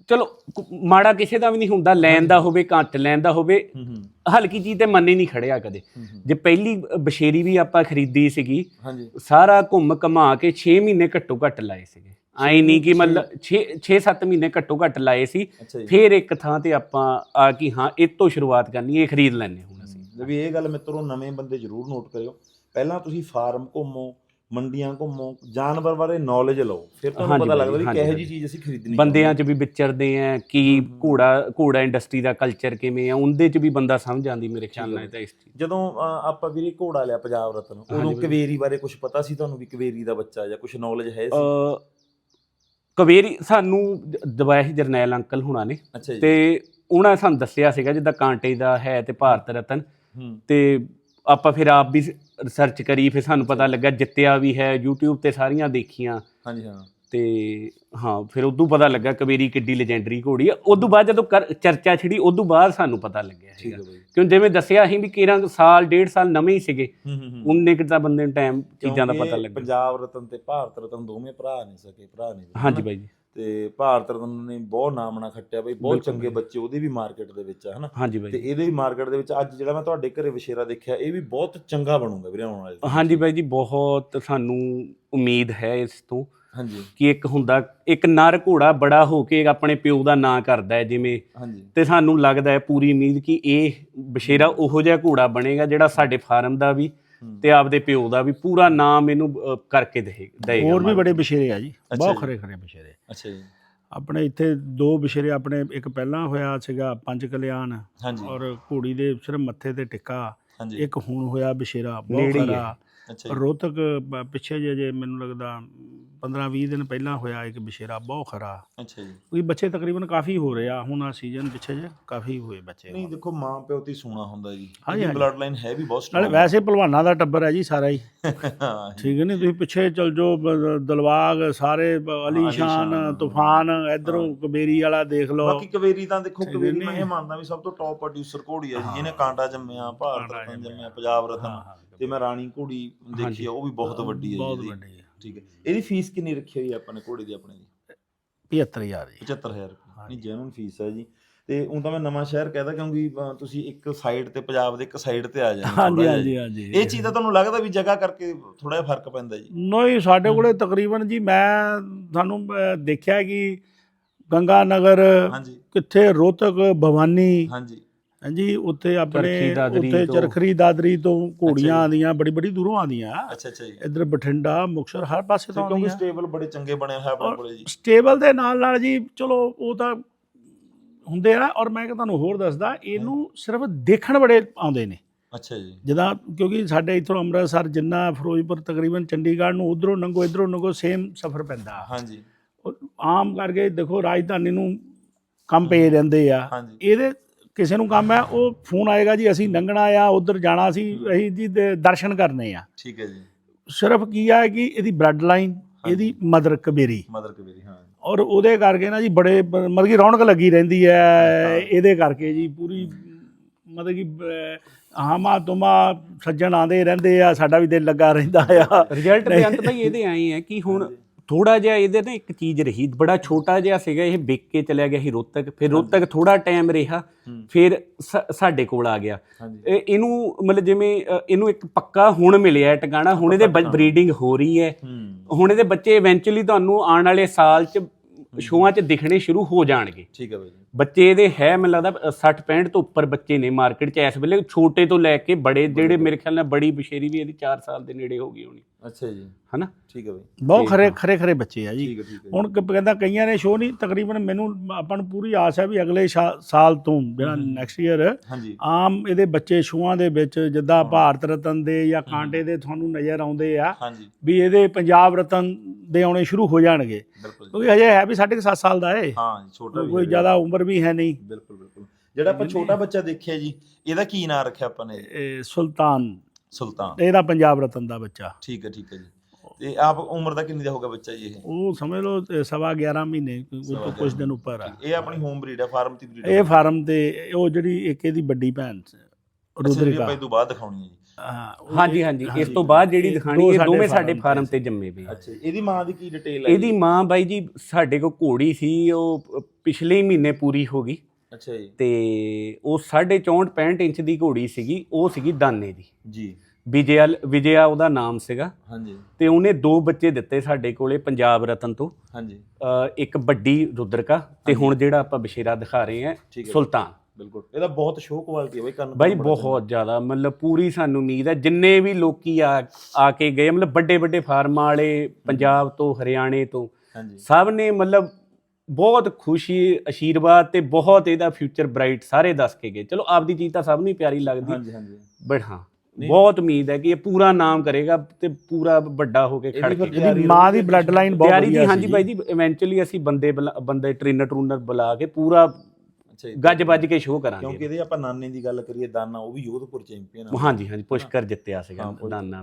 ਚਲੋ ਕੁ- ਮਾੜਾ ਕਿਸੇ ਦਾ ਵੀ ਨਹੀਂ ਹੁੰਦਾ ਲੈਣ ਦਾ ਹੋਵੇ ਘੱਟ ਲੈਣ ਦਾ ਹੋਵੇ ਹੂੰ ਹੂੰ। ਹਲਕੀ ਚੀਜ਼ ਤੇ ਮੰਨੇ ਨਹੀਂ ਖੜਿਆ ਕਦੇ। ਹੂੰ, ਹੂੰ। ਜੇ ਪਹਿਲੀ ਬਸ਼ੇਰੀ ਵੀ ਆਪਾਂ ਖਰੀਦੀ ਸੀਗੀ ਹਾਂਜੀ। ਸਾਰਾ ਘੁੰਮ ਘਮਾ ਕੇ 6 ਮਹੀਨੇ ਘੱਟੋ ਘੱਟ ਲਾਏ ਸੀਗੇ। ਆਈ ਨਹੀਂ ਕਿ ਮਤਲਬ 6 6-7 ਮਹੀਨੇ ਘੱਟੋ ਘੱਟ ਲਾਏ ਸੀ। ਅੱਛਾ ਜੀ। ਫਿਰ ਇੱਕ ਥਾਂ ਤੇ ਆਪਾਂ ਆ ਕਿ ਹਾਂ ਇਹ ਤੋਂ ਸ਼ੁਰੂਆਤ ਕਰਨੀ ਇਹ ਖਰੀਦ ਲੈਣੇ ਹੁਣ ਅਸੀਂ। ਵੀ ਇਹ ਗੱਲ ਮਿੱਤਰੋ ਨਵੇਂ ਬੰਦੇ ਜ਼ਰੂਰ ਨੋਟ ਕਰਿਓ। ਪਹਿਲਾਂ ਤੁਸੀਂ ਫਾਰਮ ਘੁੰਮੋ ਮੰਡੀਆਂ ਘੁੰਮੋ ਜਾਨਵਰ ਬਾਰੇ ਨੌਲੇਜ ਲਓ। ਫਿਰ ਤੁਹਾਨੂੰ ਹਾਂਜੀ ਪਤਾ ਲੱਗਦਾ ਵੀ ਹਾਂਜੀ, ਕਿਹੋ ਹਾਂਜੀ। ਜੀ ਚੀਜ਼ ਅਸੀਂ ਖਰੀਦਣੀ ਬੰਦਿਆਂ 'ਚ ਵੀ ਵਿਚਰਦੇ ਆ ਕੀ ਘੋੜਾ ਘੋੜਾ ਇੰਡਸਟਰੀ ਦਾ ਕਲਚਰ ਕਿਵੇਂ ਆ ਉਹਦੇ 'ਚ ਵੀ ਬੰਦਾ ਸਮਝ ਆਂਦੀ ਮੇਰੇ ਖਿਆਲ ਨਾਲ ਤਾਂ ਇਸ ਚੀਜ਼ ਜਦੋਂ ਅ, ਆਪਾਂ ਵੀਰੇ ਘੋੜਾ ਲਿਆ ਪੰਜਾਬ ਰਤਨ। ਉਦੋਂ। ਕਵੇਰੀ ਬਾਰੇ ਕੁਝ ਪਤਾ ਸੀ ਤੁਹਾਨੂੰ ਵੀ ਕਵੇਰੀ ਦਾ ਬੱਚਾ ਜਾਂ ਕੁਝ ਨੌਲੇਜ ਹੈ ਸੀ? ਅ ਕਵੇਰੀ ਸਾਨੂੰ ਦਵਾਇਆ ਸੀ ਜਰਨੈਲ ਅੰਕਲ ਹੁਣਾਂ ਨੇ ਅੱਛਾ ਜੀ। ਤੇ ਉਹਨਾਂ ਨੇ ਸਾਨੂੰ ਦੱਸਿਆ ਸੀਗਾ ਜਿੱਦਾਂ ਕਾਂਟੇ ਦਾ ਹੈ ਤੇ ਭਾਰਤ ਰਤਨ। ਹੂੰ। ਤੇ ਆਪਾਂ ਫਿਰ ਆਪ ਵੀ ਰਿਸਰਚ ਕਰੀ ਫਿਰ ਸਾਨੂੰ ਪਤਾ ਲੱਗਾ ਜਿੱਤਿਆ ਵੀ ਹੈ YouTube ਤੇ ਸਾਰੀਆਂ ਦੇਖੀਆਂ। ਹਾਂਜੀ ਹਾਂ। ਤੇ ਹਾਂ ਫਿਰ ਉਦੋਂ ਪਤਾ ਲੱਗਾ ਕਵੇਰੀ ਕਿੱਡੀ ਲੈਜੈਂਡਰੀ ਘੋੜੀ ਆ। ਉਦੋਂ ਬਾਅਦ ਜਦੋਂ ਕਰ- ਚਰਚਾ ਛਿੜੀ ਉਦੋਂ ਬਾਅਦ ਸਾਨੂੰ ਪਤਾ ਲੱਗਿਆ ਠੀਕ ਬਾਈ। ਕਿਉਂ ਜਿਵੇਂ ਦੱਸਿਆ ਅਸੀਂ ਵੀ ਕਿਰਾਂ ਸਾਲ ਡੇਢ ਸਾਲ ਨਵੇਂ ਹੀ ਸੀਗੇ ਉਨੇ ਕਿ ਤਾਂ ਬੰਦੇ ਨੂੰ ਟਾਈਮ ਚੀਜ਼ਾਂ ਦਾ ਕਿਉਂਕਿ ਪਤਾ ਲੱਗਾ ਪੰਜਾਬ ਰਤਨ ਤੇ ਭਾਰਤ ਰਤਨ ਦੋਵੇਂ ਭਰਾ ਨਹੀਂ ਸਕੇ ਭਰਾ ਨਹੀਂ ਸੀ, ਹਾਂਜੀ? ਬਾਈ ਜੀ। ਤੇ ਭਾਰਤ ਰਤਨ ਨੇ ਬਹੁਤ ਨਾਮ ਨਾ ਖੱਟਿਆ ਬਈ ਬਹੁਤ ਚੰਗੇ। ਬੱਚੇ ਉਹਦੇ ਵੀ ਮਾਰਕੀਟ ਦੇ ਵਿੱਚ ਆ ਹਨਾ ਹਾਂਜੀ ਬਾਈ ਤੇ। ਇਹਦੇ ਵੀ ਮਾਰਕੀਟ ਦੇ ਵਿੱਚ ਅੱਜ ਜਿਹੜਾ ਮੈਂ ਤੁਹਾਡੇ ਘਰੇ ਵਿਸ਼ੇਰਾ ਦੇਖਿਆ ਇਹ ਵੀ ਬਹੁਤ ਚੰਗਾ ਬਣੂਗਾ ਵੀਰੇ ਆਉਣ ਵਾਲੇ। ਹਾਂਜੀ ਬਾਈ ਜੀ ਬਹੁਤ ਸਾਨੂੰ ਉਮੀਦ ਹੈ ਇਸ ਤੋਂ ਹਾਂਜੀ ਕਿ ਇੱਕ ਹੁੰਦਾ ਇੱਕ ਨਰ ਘੋੜਾ ਬੜਾ ਹੋ ਕੇ ਆਪਣੇ ਪਿਓ ਦਾ ਨਾਂ ਕਰਦਾ ਹੈ ਜਿਵੇਂ ਤੇ ਸਾਨੂੰ ਲੱਗਦਾ ਹੈ ਪੂਰੀ ਉਮੀਦ ਕਿ ਇਹ ਬਸ਼ੇਰਾ ਉਹੋ ਜਿਹਾ ਘੋੜਾ ਬਣੇਗਾ ਜਿਹੜਾ ਸਾਡੇ ਫਾਰਮ ਦਾ ਵੀ। ਤੇ ਆਪਦੇ ਪਿਓ ਦਾ ਵੀ ਪੂਰਾ ਨਾਮ ਇਹਨੂੰ ਕਰਕੇ ਦੇ ਦੇਗਾ ਹੋਰ ਵੀ ਬੜੇ ਬਸ਼ੇਰੇ ਆ ਜੀ। ਬਹੁਤ। ਖਰੇ ਖਰੇ ਬਸ਼ੇਰੇ। ਅੱਛਾ ਜੀ। ਆਪਣੇ ਇੱਥੇ ਦੋ ਬਸ਼ੇਰੇ ਆਪਣੇ ਇੱਕ ਪਹਿਲਾਂ ਹੋਇਆ ਸੀਗਾ ਪੰਜ ਕਲਿਆਣ ਹਾਂਜੀ। ਔਰ ਘੋੜੀ ਦੇ ਸਿਰਫ ਮੱਥੇ ਤੇ ਟਿੱਕਾ ਇੱਕ ਹੁਣ ਹੋਇਆ ਬਸ਼ੇਰਾ ਬਹੁਤ ਖਰਾ। ਬ- ਪਿੱਛੇ ਜੇ ਜੇ ਮੈਨੂੰ ਲੱਗਦਾ 15 20 ਦਿਨ ਪਹਿਲਾਂ ਹੋਇਆ ਇੱਕ ਬਸ਼ੇਰਾ ਬਹੁਤ ਖਰਾ। ਅੱਛਾ ਜੀ। ਕੋਈ ਬੱਚੇ ਤਕਰੀਬਨ ਕਾਫੀ ਹੋ ਰਹੇ ਹੁਣ ਆ ਸੀਜ਼ਨ ਪਿੱਛੇ ਜੇ ਕਾਫੀ ਹੋਏ ਬੱਚੇ ਨਹੀਂ ਦੇਖੋ ਮਾਂ ਪਿਓ ਤੇ ਸੋਨਾ ਹੁੰਦਾ ਜੀ। ਹਾਂਜੀ। ਬਲੱਡ ਲਾਈਨ ਹੈ ਵੀ ਬਹੁਤ strong ਵੈਸੇ ਭਲਵਾਨਾਂ ਦਾ ਟੱਬਰ ਹੈ ਜੀ ਸਾਰਾ ਹੀ। [LAUGHS] ਠੀਕ ਹੈ ਨਹੀਂ ਤੁਸੀਂ ਪਿੱਛੇ ਚਲ ਜੋ ਦਲਵਾਗ ਸਾਰੇ ਅਲੀ ਸ਼ਾਨ ਤੂਫਾਨ ਇਧਰੋਂ ਕਬੇਰੀ ਵਾਲਾ ਦੇਖ ਲਓ। ਬਾਕੀ ਕਵੇਰੀ ਤਾਂ ਦੇਖੋ ਕਵੇਰੀ ਮੈਂ। ਇਹ ਮੰਨਦਾ ਵੀ ਸਭ ਤੋਂ ਟੌਪ ਪ੍ਰੋਡਿਊਸਰ ਘੋੜੀ ਹਾਂ। ਜਿਹਨੇ ਕਾਂਟਾ ਜੰਮਿਆ ਭਾਰਤ ਰਤਨ ਜੰਮਿਆ। ਪੰਜਾਬ ਰਤਨ। ਤੇ ਮੈਂ ਰਾਣੀ ਘੋੜੀ ਦੇਖੀ। ਆ ਉਹ ਵੀ ਬਹੁਤ ਵੱਡੀ ਹੈ ਜੀ ਬਹੁਤ। ਵੱਡੀ ਹੈ। ਠੀਕ ਹੈ। ਇਹਦੀ ਫੀਸ ਕਿੰਨੀ ਰੱਖੀ ਹੋਈ ਹੈ ਆਪਾਂ ਨੇ ਘੋੜੇ ਦੀ ਆਪਣੇ ਦੀ? 75000 ਜੀ। 75000 ਰੁਪਏ। ਹਾਂਜੀ। ਨਹੀਂ ਜੈਨੂਨ ਫੀਸ ਹੈ ਜੀ। ਤੇ ਉਹ ਤਾਂ ਮੈਂ ਨਵਾਂ ਸ਼ਹਿਰ ਕਹਿਦਾ ਕਿਉਂਕਿ ਤੁਸੀਂ ਇੱਕ ਸਾਈਡ ਤੇ ਪੰਜਾਬ ਦੇ ਇੱਕ ਸਾਈਡ ਤੇ ਆ ਜਾਂਦੇ ਹਾਂਜੀ ਹਾਂਜੀ। ਹਾਂਜੀ। ਇਹ ਚੀਜ਼ ਦਾ ਤੁਹਾਨੂੰ ਲੱਗਦਾ ਵੀ ਜਗ੍ਹਾ ਕਰਕੇ ਥੋੜਾ ਜਿਹਾ ਫ਼ਰਕ ਪੈਂਦਾ ਜੀ? ਨਹੀਂ ਸਾਡੇ ਕੋਲੇ ਤਕਰੀਬਨ ਜੀ ਮੈਂ ਤੁਹਾਨੂੰ ਦੇਖਿਆ ਕਿ ਗੰਗਾ ਨਗਰ ਹਾਂਜੀ। ਕਿੱਥੇ ਰੋਹਤਕ ਭਵਾਨੀ ਹਾਂਜੀ। ਹਾਂਜੀ ਉੱਥੇ ਆਪਣੇ ਉੱਥੇ ਤੋਂ। ਚਰਖਰੀ ਦਾਦਰੀ ਤੋਂ ਘੋੜੀਆਂ ਜੀ। ਆਉਂਦੀਆਂ ਬੜੀ ਬੜੀ ਦੂਰੋਂ ਆਉਂਦੀਆਂ। ਅੱਛਾ ਅੱਛਾ ਜੀ। ਇੱਧਰ ਬਠਿੰਡਾ ਮੁਕਤਸਰ ਹਰ ਪਾਸੇ ਤੋਂ ਕਿਉਂਕਿ ਆਉਂਦੀਆਂ। ਸਟੇਬਲ ਬੜੇ ਚੰਗੇ ਬਣੇ ਹੋਏ ਆਪਣੇ ਕੋਲੇ ਜੀ। ਸਟੇਬਲ ਦੇ ਨਾਲ ਨਾਲ ਜੀ ਚਲੋ ਉਹ ਤਾਂ ਹੁੰਦੇ ਆ ਔਰ ਮੈਂ ਕਿ ਤੁਹਾਨੂੰ ਹੋਰ ਦੱਸਦਾ ਇਹਨੂੰ ਸਿਰਫ ਦੇਖਣ ਬੜੇ ਆਉਂਦੇ ਨੇ। ਅੱਛਾ ਜੀ। ਜਿੱਦਾਂ ਕਿਉਂਕਿ ਸਾਡੇ ਇੱਥੋਂ ਅੰਮ੍ਰਿਤਸਰ ਜਿੰਨਾ ਫਿਰੋਜ਼ਪੁਰ ਤਕਰੀਬਨ ਚੰਡੀਗੜ੍ਹ ਨੂੰ ਉਧਰੋਂ ਨੰਗੋ ਇਧਰੋਂ ਨੰਗੋ ਸੇਮ ਸਫ਼ਰ ਪੈਂਦਾ। ਹਾਂਜੀ। ਆਮ ਕਰਕੇ ਦੇਖੋ ਰਾਜਧਾਨੀ ਨੂੰ ਕੰਮ ਪਏ ਰਹਿੰਦੇ ਆ। ਇਹਦੇ ਕਿਸੇ ਨੂੰ ਕੰਮ ਹੈ ਉਹ ਫੋਨ ਆਏਗਾ ਜੀ ਅਸੀਂ ਲੰਘਣਾ ਆ ਉਧਰ ਜਾਣਾ ਸੀ ਅਸੀਂ ਜੀ ਦੇ ਦਰਸ਼ਨ ਕਰਨੇ ਆ। ਠੀਕ ਹੈ ਜੀ। ਸਿਰਫ ਕੀ ਆ ਕਿ ਇਹਦੀ ਬਲੱਡ ਲਾਈਨ ਇਹਦੀ ਮਦਰ ਕਬੀਰੀ। ਮਦਰ ਕਬੀਰੀ ਹਾਂ। ਔਰ ਉਹਦੇ ਕਰਕੇ ਨਾ ਜੀ ਬੜੇ ਬ- ਮਤਲਬ ਕਿ ਰੌਣਕ ਲੱਗੀ ਰਹਿੰਦੀ ਹੈ ਇਹਦੇ ਕਰਕੇ ਜੀ ਪੂਰੀ ਮਤਲਬ ਕਿ ਅਹ, ਹਾਮਾ ਤੁਮਾ ਸੱਜਣ ਆਂਦੇ ਰਹਿੰਦੇ ਆ ਸਾਡਾ ਵੀ ਦਿਲ ਲੱਗਾ ਰਹਿੰਦਾ ਆ। ਰਿਜ਼ਲਟ ਦੇ ਅੰਤ ਭਾਈ ਇਹਦੇ ਆਏ ਆ ਕਿ ਹੁਣ ਥੋੜਾ ਜਿਹਾ ਇਹਦੇ ਨਾ ਇੱਕ ਚੀਜ਼ ਰਹੀ ਬੜਾ ਛੋਟਾ ਜਿਹਾ ਸੀਗਾ ਇਹ ਵਿਕ ਕੇ ਚਲਿਆ ਗਿਆ ਸੀ ਰੋਤਕ ਫਿਰ ਰੋਤਕ ਥੋੜਾ ਟਾਈਮ ਰਿਹਾ। ਫਿਰ ਸਾਡੇ ਕੋਲ ਆ ਗਿਆ। ਇਹਨੂੰ ਮਤਲਬ ਜਿਵੇਂ ਇਹਨੂੰ ਇੱਕ ਪੱਕਾ ਹੁਣ ਮਿਲਿਆ ਟਿਕਾਣਾ ਹੁਣ ਇਹਦੇ ਬਰੀਡਿੰਗ ਹੋ ਰਹੀ ਹੈ। ਹੁਣ ਇਹਦੇ ਬੱਚੇ ਇਵੈਂਚੁਅਲੀ ਤੁਹਾਨੂੰ ਆਉਣ ਵਾਲੇ ਸਾਲ ਚ ਸ਼ੋਆਂ 'ਚ ਦਿਖਣੇ ਸ਼ੁਰੂ ਹੋ ਜਾਣਗੇ। ਠੀਕ ਹੈ ਬਾਈ ਬੱਚੇ ਇਹਦੇ ਹੈ ਮੈਨੂੰ ਲੱਗਦਾ 60 65 ਤੋਂ ਉੱਪਰ ਬੱਚੇ ਨੇ ਮਾਰਕੀਟ 'ਚ ਇਸ ਵੇਲੇ ਛੋਟੇ ਤੋਂ ਲੈ ਕੇ ਬੜੇ ਜਿਹੜੇ ਮੇਰੇ ਖਿਆਲ ਨਾਲ ਬੜੀ ਬਸ਼ੇਰੀ ਵੀ ਇਹਦੀ 4 ਸਾਲ ਦੇ ਨੇੜੇ ਹੋ ਗਈ ਹੋਣੀ। ਅੱਛਾ ਜੀ। ਹਨਾ? ਠੀਕ ਹੈ ਬਾਈ। ਬਹੁਤ ਖਰੇ ਖਰੇ ਖਰੇ ਬੱਚੇ ਆ ਜੀ। ਠੀਕ ਹੈ ਠੀਕ ਹੈ। ਹੁਣ ਕ- ਕਹਿੰਦਾ ਕਈਆਂ ਨੇ ਸ਼ੋ ਨਹੀਂ ਤਕਰੀਬਨ ਮੈਨੂੰ ਆਪਾਂ ਨੂੰ ਪੂਰੀ ਆਸ ਹੈ ਵੀ ਅਗਲੇ ਸ਼ਾ- ਸਾਲ ਤੋਂ ਜਿਹੜਾ ਨੈਕਸਟ ਈਅਰ ਹਾਂਜੀ। ਆਮ ਇਹਦੇ ਬੱਚੇ ਸ਼ੋਆਂ ਦੇ ਵਿੱਚ ਜਿੱਦਾਂ ਭਾਰਤ ਰਤਨ ਦੇ ਜਾਂ ਕਾਂਟੇ ਦੇ ਤੁਹਾਨੂੰ ਨਜ਼ਰ ਆਉਂਦੇ ਆ ਹਾਂਜੀ। ਵੀ ਇਹਦੇ ਪੰਜਾਬ ਰਤਨ ਦੇ ਆਉਣੇ ਸ਼ੁਰੂ ਹੋ ਜਾਣਗੇ। ਬਿਲਕੁਲ ਜੀ। ਕਿਉਂਕਿ ਹਜੇ ਹੈ ਵੀ 7.5 ਸਾਲ ਦਾ ਏ। ਹਾਂ ਜੀ, ਛੋਟਾ ਵੀ ਕੋਈ ਹੈਗਾ। ਜ਼ਿਆਦਾ ਉਮਰ ਵੀ ਹੈ ਨਹੀਂ। ਬਿਲਕੁਲ ਬਿਲਕੁਲ। ਜਿਹੜਾ ਆਪਾਂ ਛੋਟਾ ਬੱਚਾ ਦੇਖਿਆ ਜੀ ਇਹਦਾ ਕੀ ਨਾਮ ਰੱਖਿਆ ਆਪਾਂ ਨੇ? ਇਹ ਸੁਲਤਾਨ। ਸੁਲਤਾਨ। ਇਹਦਾ ਪੰਜਾਬ ਰਤਨ ਦਾ ਬੱਚਾ। ਠੀਕ ਹੈ ਠੀਕ ਹੈ ਜੀ। ਤੇ ਆਪ ਉਮਰ ਦਾ ਕਿੰਨੀ ਦਾ ਹੋਗਾ ਬੱਚਾ ਜੀ ਇਹ? ਉਹ ਸਮਝ ਲਓ ਤੇ ਸਵਾ 11 ਮਹੀਨੇ ਸਵਾ ਤੋਂ ਕੁਝ ਦਿਨ ਉੱਪਰ ਆ। ਇਹ ਆਪਣੀ ਹੋਮ ਬਰੀਡ ਹੈ ਫਾਰਮ ਦੀ ਬਰੀਡ ਇਹ ਫਾਰਮ ਤੇ ਉਹ ਜਿਹੜੀ ਇੱਕ ਇਹਦੀ ਵੱਡੀ ਭੈਣ ਰੁਦਰਿਕਾ। ਆਪਾਂ ਇਹ ਤੋਂ ਬਾਅਦ ਦਿਖਾਉਣੀ ਹੈ ਜੀ। ਹਾਂ, ਉਹ- ਹਾਂਜੀ ਹਾਂਜੀ ਇਸ ਤੋਂ ਬਾਅਦ ਜਿਹੜੀ ਦਿਖਾਣੀ ਇਹ ਦੋਵੇਂ ਸਾਡੇ ਫਾਰਮ ਤੇ ਤੇ ਜੰਮੇ ਪਏ ਅੱਛਾ ਜੀ। ਇਹਦੀ ਮਾਂ ਦੀ ਕੀ ਡਿਟੇਲ ਹੈ ਇਹਦੀ ਮਾਂ ਬਾਈ ਜੀ ਸਾਡੇ ਕੋਲ ਘੋੜੀ ਸੀ ਉਹ ਪਿਛਲੇ ਮਹੀਨੇ ਪੂਰੀ ਹੋ ਗਈ। ਅੱਛਾ ਜੀ। ਤੇ ਉਹ 64 65 ਇੰਚ ਦੀ ਘੋੜੀ ਸੀਗੀ ਉਹ ਸੀਗੀ ਦਾਨੇ ਦੀ। ਜੀ। ਵਿਜਿਆ ਵਿਜਿਆ ਉਹਦਾ ਨਾਮ ਸੀਗਾ। ਹਾਂਜੀ। ਤੇ ਉਹਨੇ ਦੋ ਬੱਚੇ ਦਿੱਤੇ ਸਾਡੇ ਕੋਲੇ ਪੰਜਾਬ ਰਤਨ ਤੋਂ। ਹਾਂਜੀ। ਇੱਕ ਵੱਡੀ ਰੁਦਰਕਾ ਤੇ ਹੁਣ ਜਿਹੜਾ ਆਪਾਂ ਬਸ਼ੇਰਾ ਦਿਖਾ ਰਹੇ ਹਾਂ ਹੈ। ਸੁਲਤਾਨ। ਬਿਲਕੁਲ। ਇਹਦਾ ਬਹੁਤ ਸ਼ੋਅ ਕੁਆਲਿਟੀ ਹੈ ਬਈ ਕੰਨ ਬਾਈ ਬਹੁਤ ਜ਼ਿਆਦਾ ਮਤਲਬ ਪੂਰੀ ਸਾਨੂੰ ਉਮੀਦ ਹੈ ਜਿੰਨੇ ਵੀ ਲੋਕੀ ਆ ਆ ਕੇ ਗਏ ਮਤਲਬ ਵੱਡੇ ਵੱਡੇ ਫਾਰਮਾਂ ਵਾਲੇ ਪੰਜਾਬ ਤੋਂ ਹਰਿਆਣੇ ਤੋਂ ਹਾਂਜੀ। ਸਭ ਨੇ ਮਤਲਬ ਬਹੁਤ ਖੁਸ਼ੀ ਅਸ਼ੀਰਵਾਦ ਤੇ ਬਹੁਤ ਇਹਦਾ ਫਿਊਚਰ ਬ੍ਰਾਈਟ ਸਾਰੇ ਦੱਸ ਕੇ ਗਏ। ਚਲੋ ਆਪਦੀ ਚੀਜ਼ ਤਾਂ ਸਭ ਨੂੰ ਹੀ ਪਿਆਰੀ ਲੱਗਦੀ। ਹਾਂਜੀ ਹਾਂਜੀ। ਬਟ ਹਾਂ। ਬਹੁਤ ਉਮੀਦ ਹੈ ਕਿ ਇਹ ਪੂਰਾ ਨਾਮ ਕਰੇਗਾ ਤੇ ਪੂਰਾ ਵੱਡਾ ਹੋ ਕੇ ਖੜ ਕੇ ਇਹਦੀ ਮਾਂ ਦੀ ਬਲੱਡ ਲਾਈਨ ਬਹੁਤ ਤਿਆਰੀ ਦੀ ਵਧੀਆ ਹਾਂਜੀ ਸੀ ਬਾਈ ਜੀ ਇਵੈਂਚੁਅਲੀ ਅਸੀਂ ਬੰਦੇ ਬੁਲਾ- ਬੰਦੇ ਟ੍ਰੇਨਰ ਟਰੂਨਰ ਬੁਲਾ ਕੇ ਪੂਰਾ ਅੱਛਾ ਜੀ। ਗੱਜ ਵੱਜ ਕੇ ਸ਼ੋਅ ਕਿਉਂਕਿ ਕਰਾਂਗੇ ਇਹਦੇ ਆਪਾਂ ਨਾਨੇ ਦੀ ਗੱਲ ਕਰੀਏ ਦਾਨਾ ਉਹ ਵੀ ਯੋਧਪੁਰ ਚੈਂਪੀਅਨ ਆ ਹਾਂਜੀ ਹਾਂਜੀ ਪੁਸ਼ਕਰ ਜਿੱਤਿਆ ਸੀਗਾ ਹਾਂ,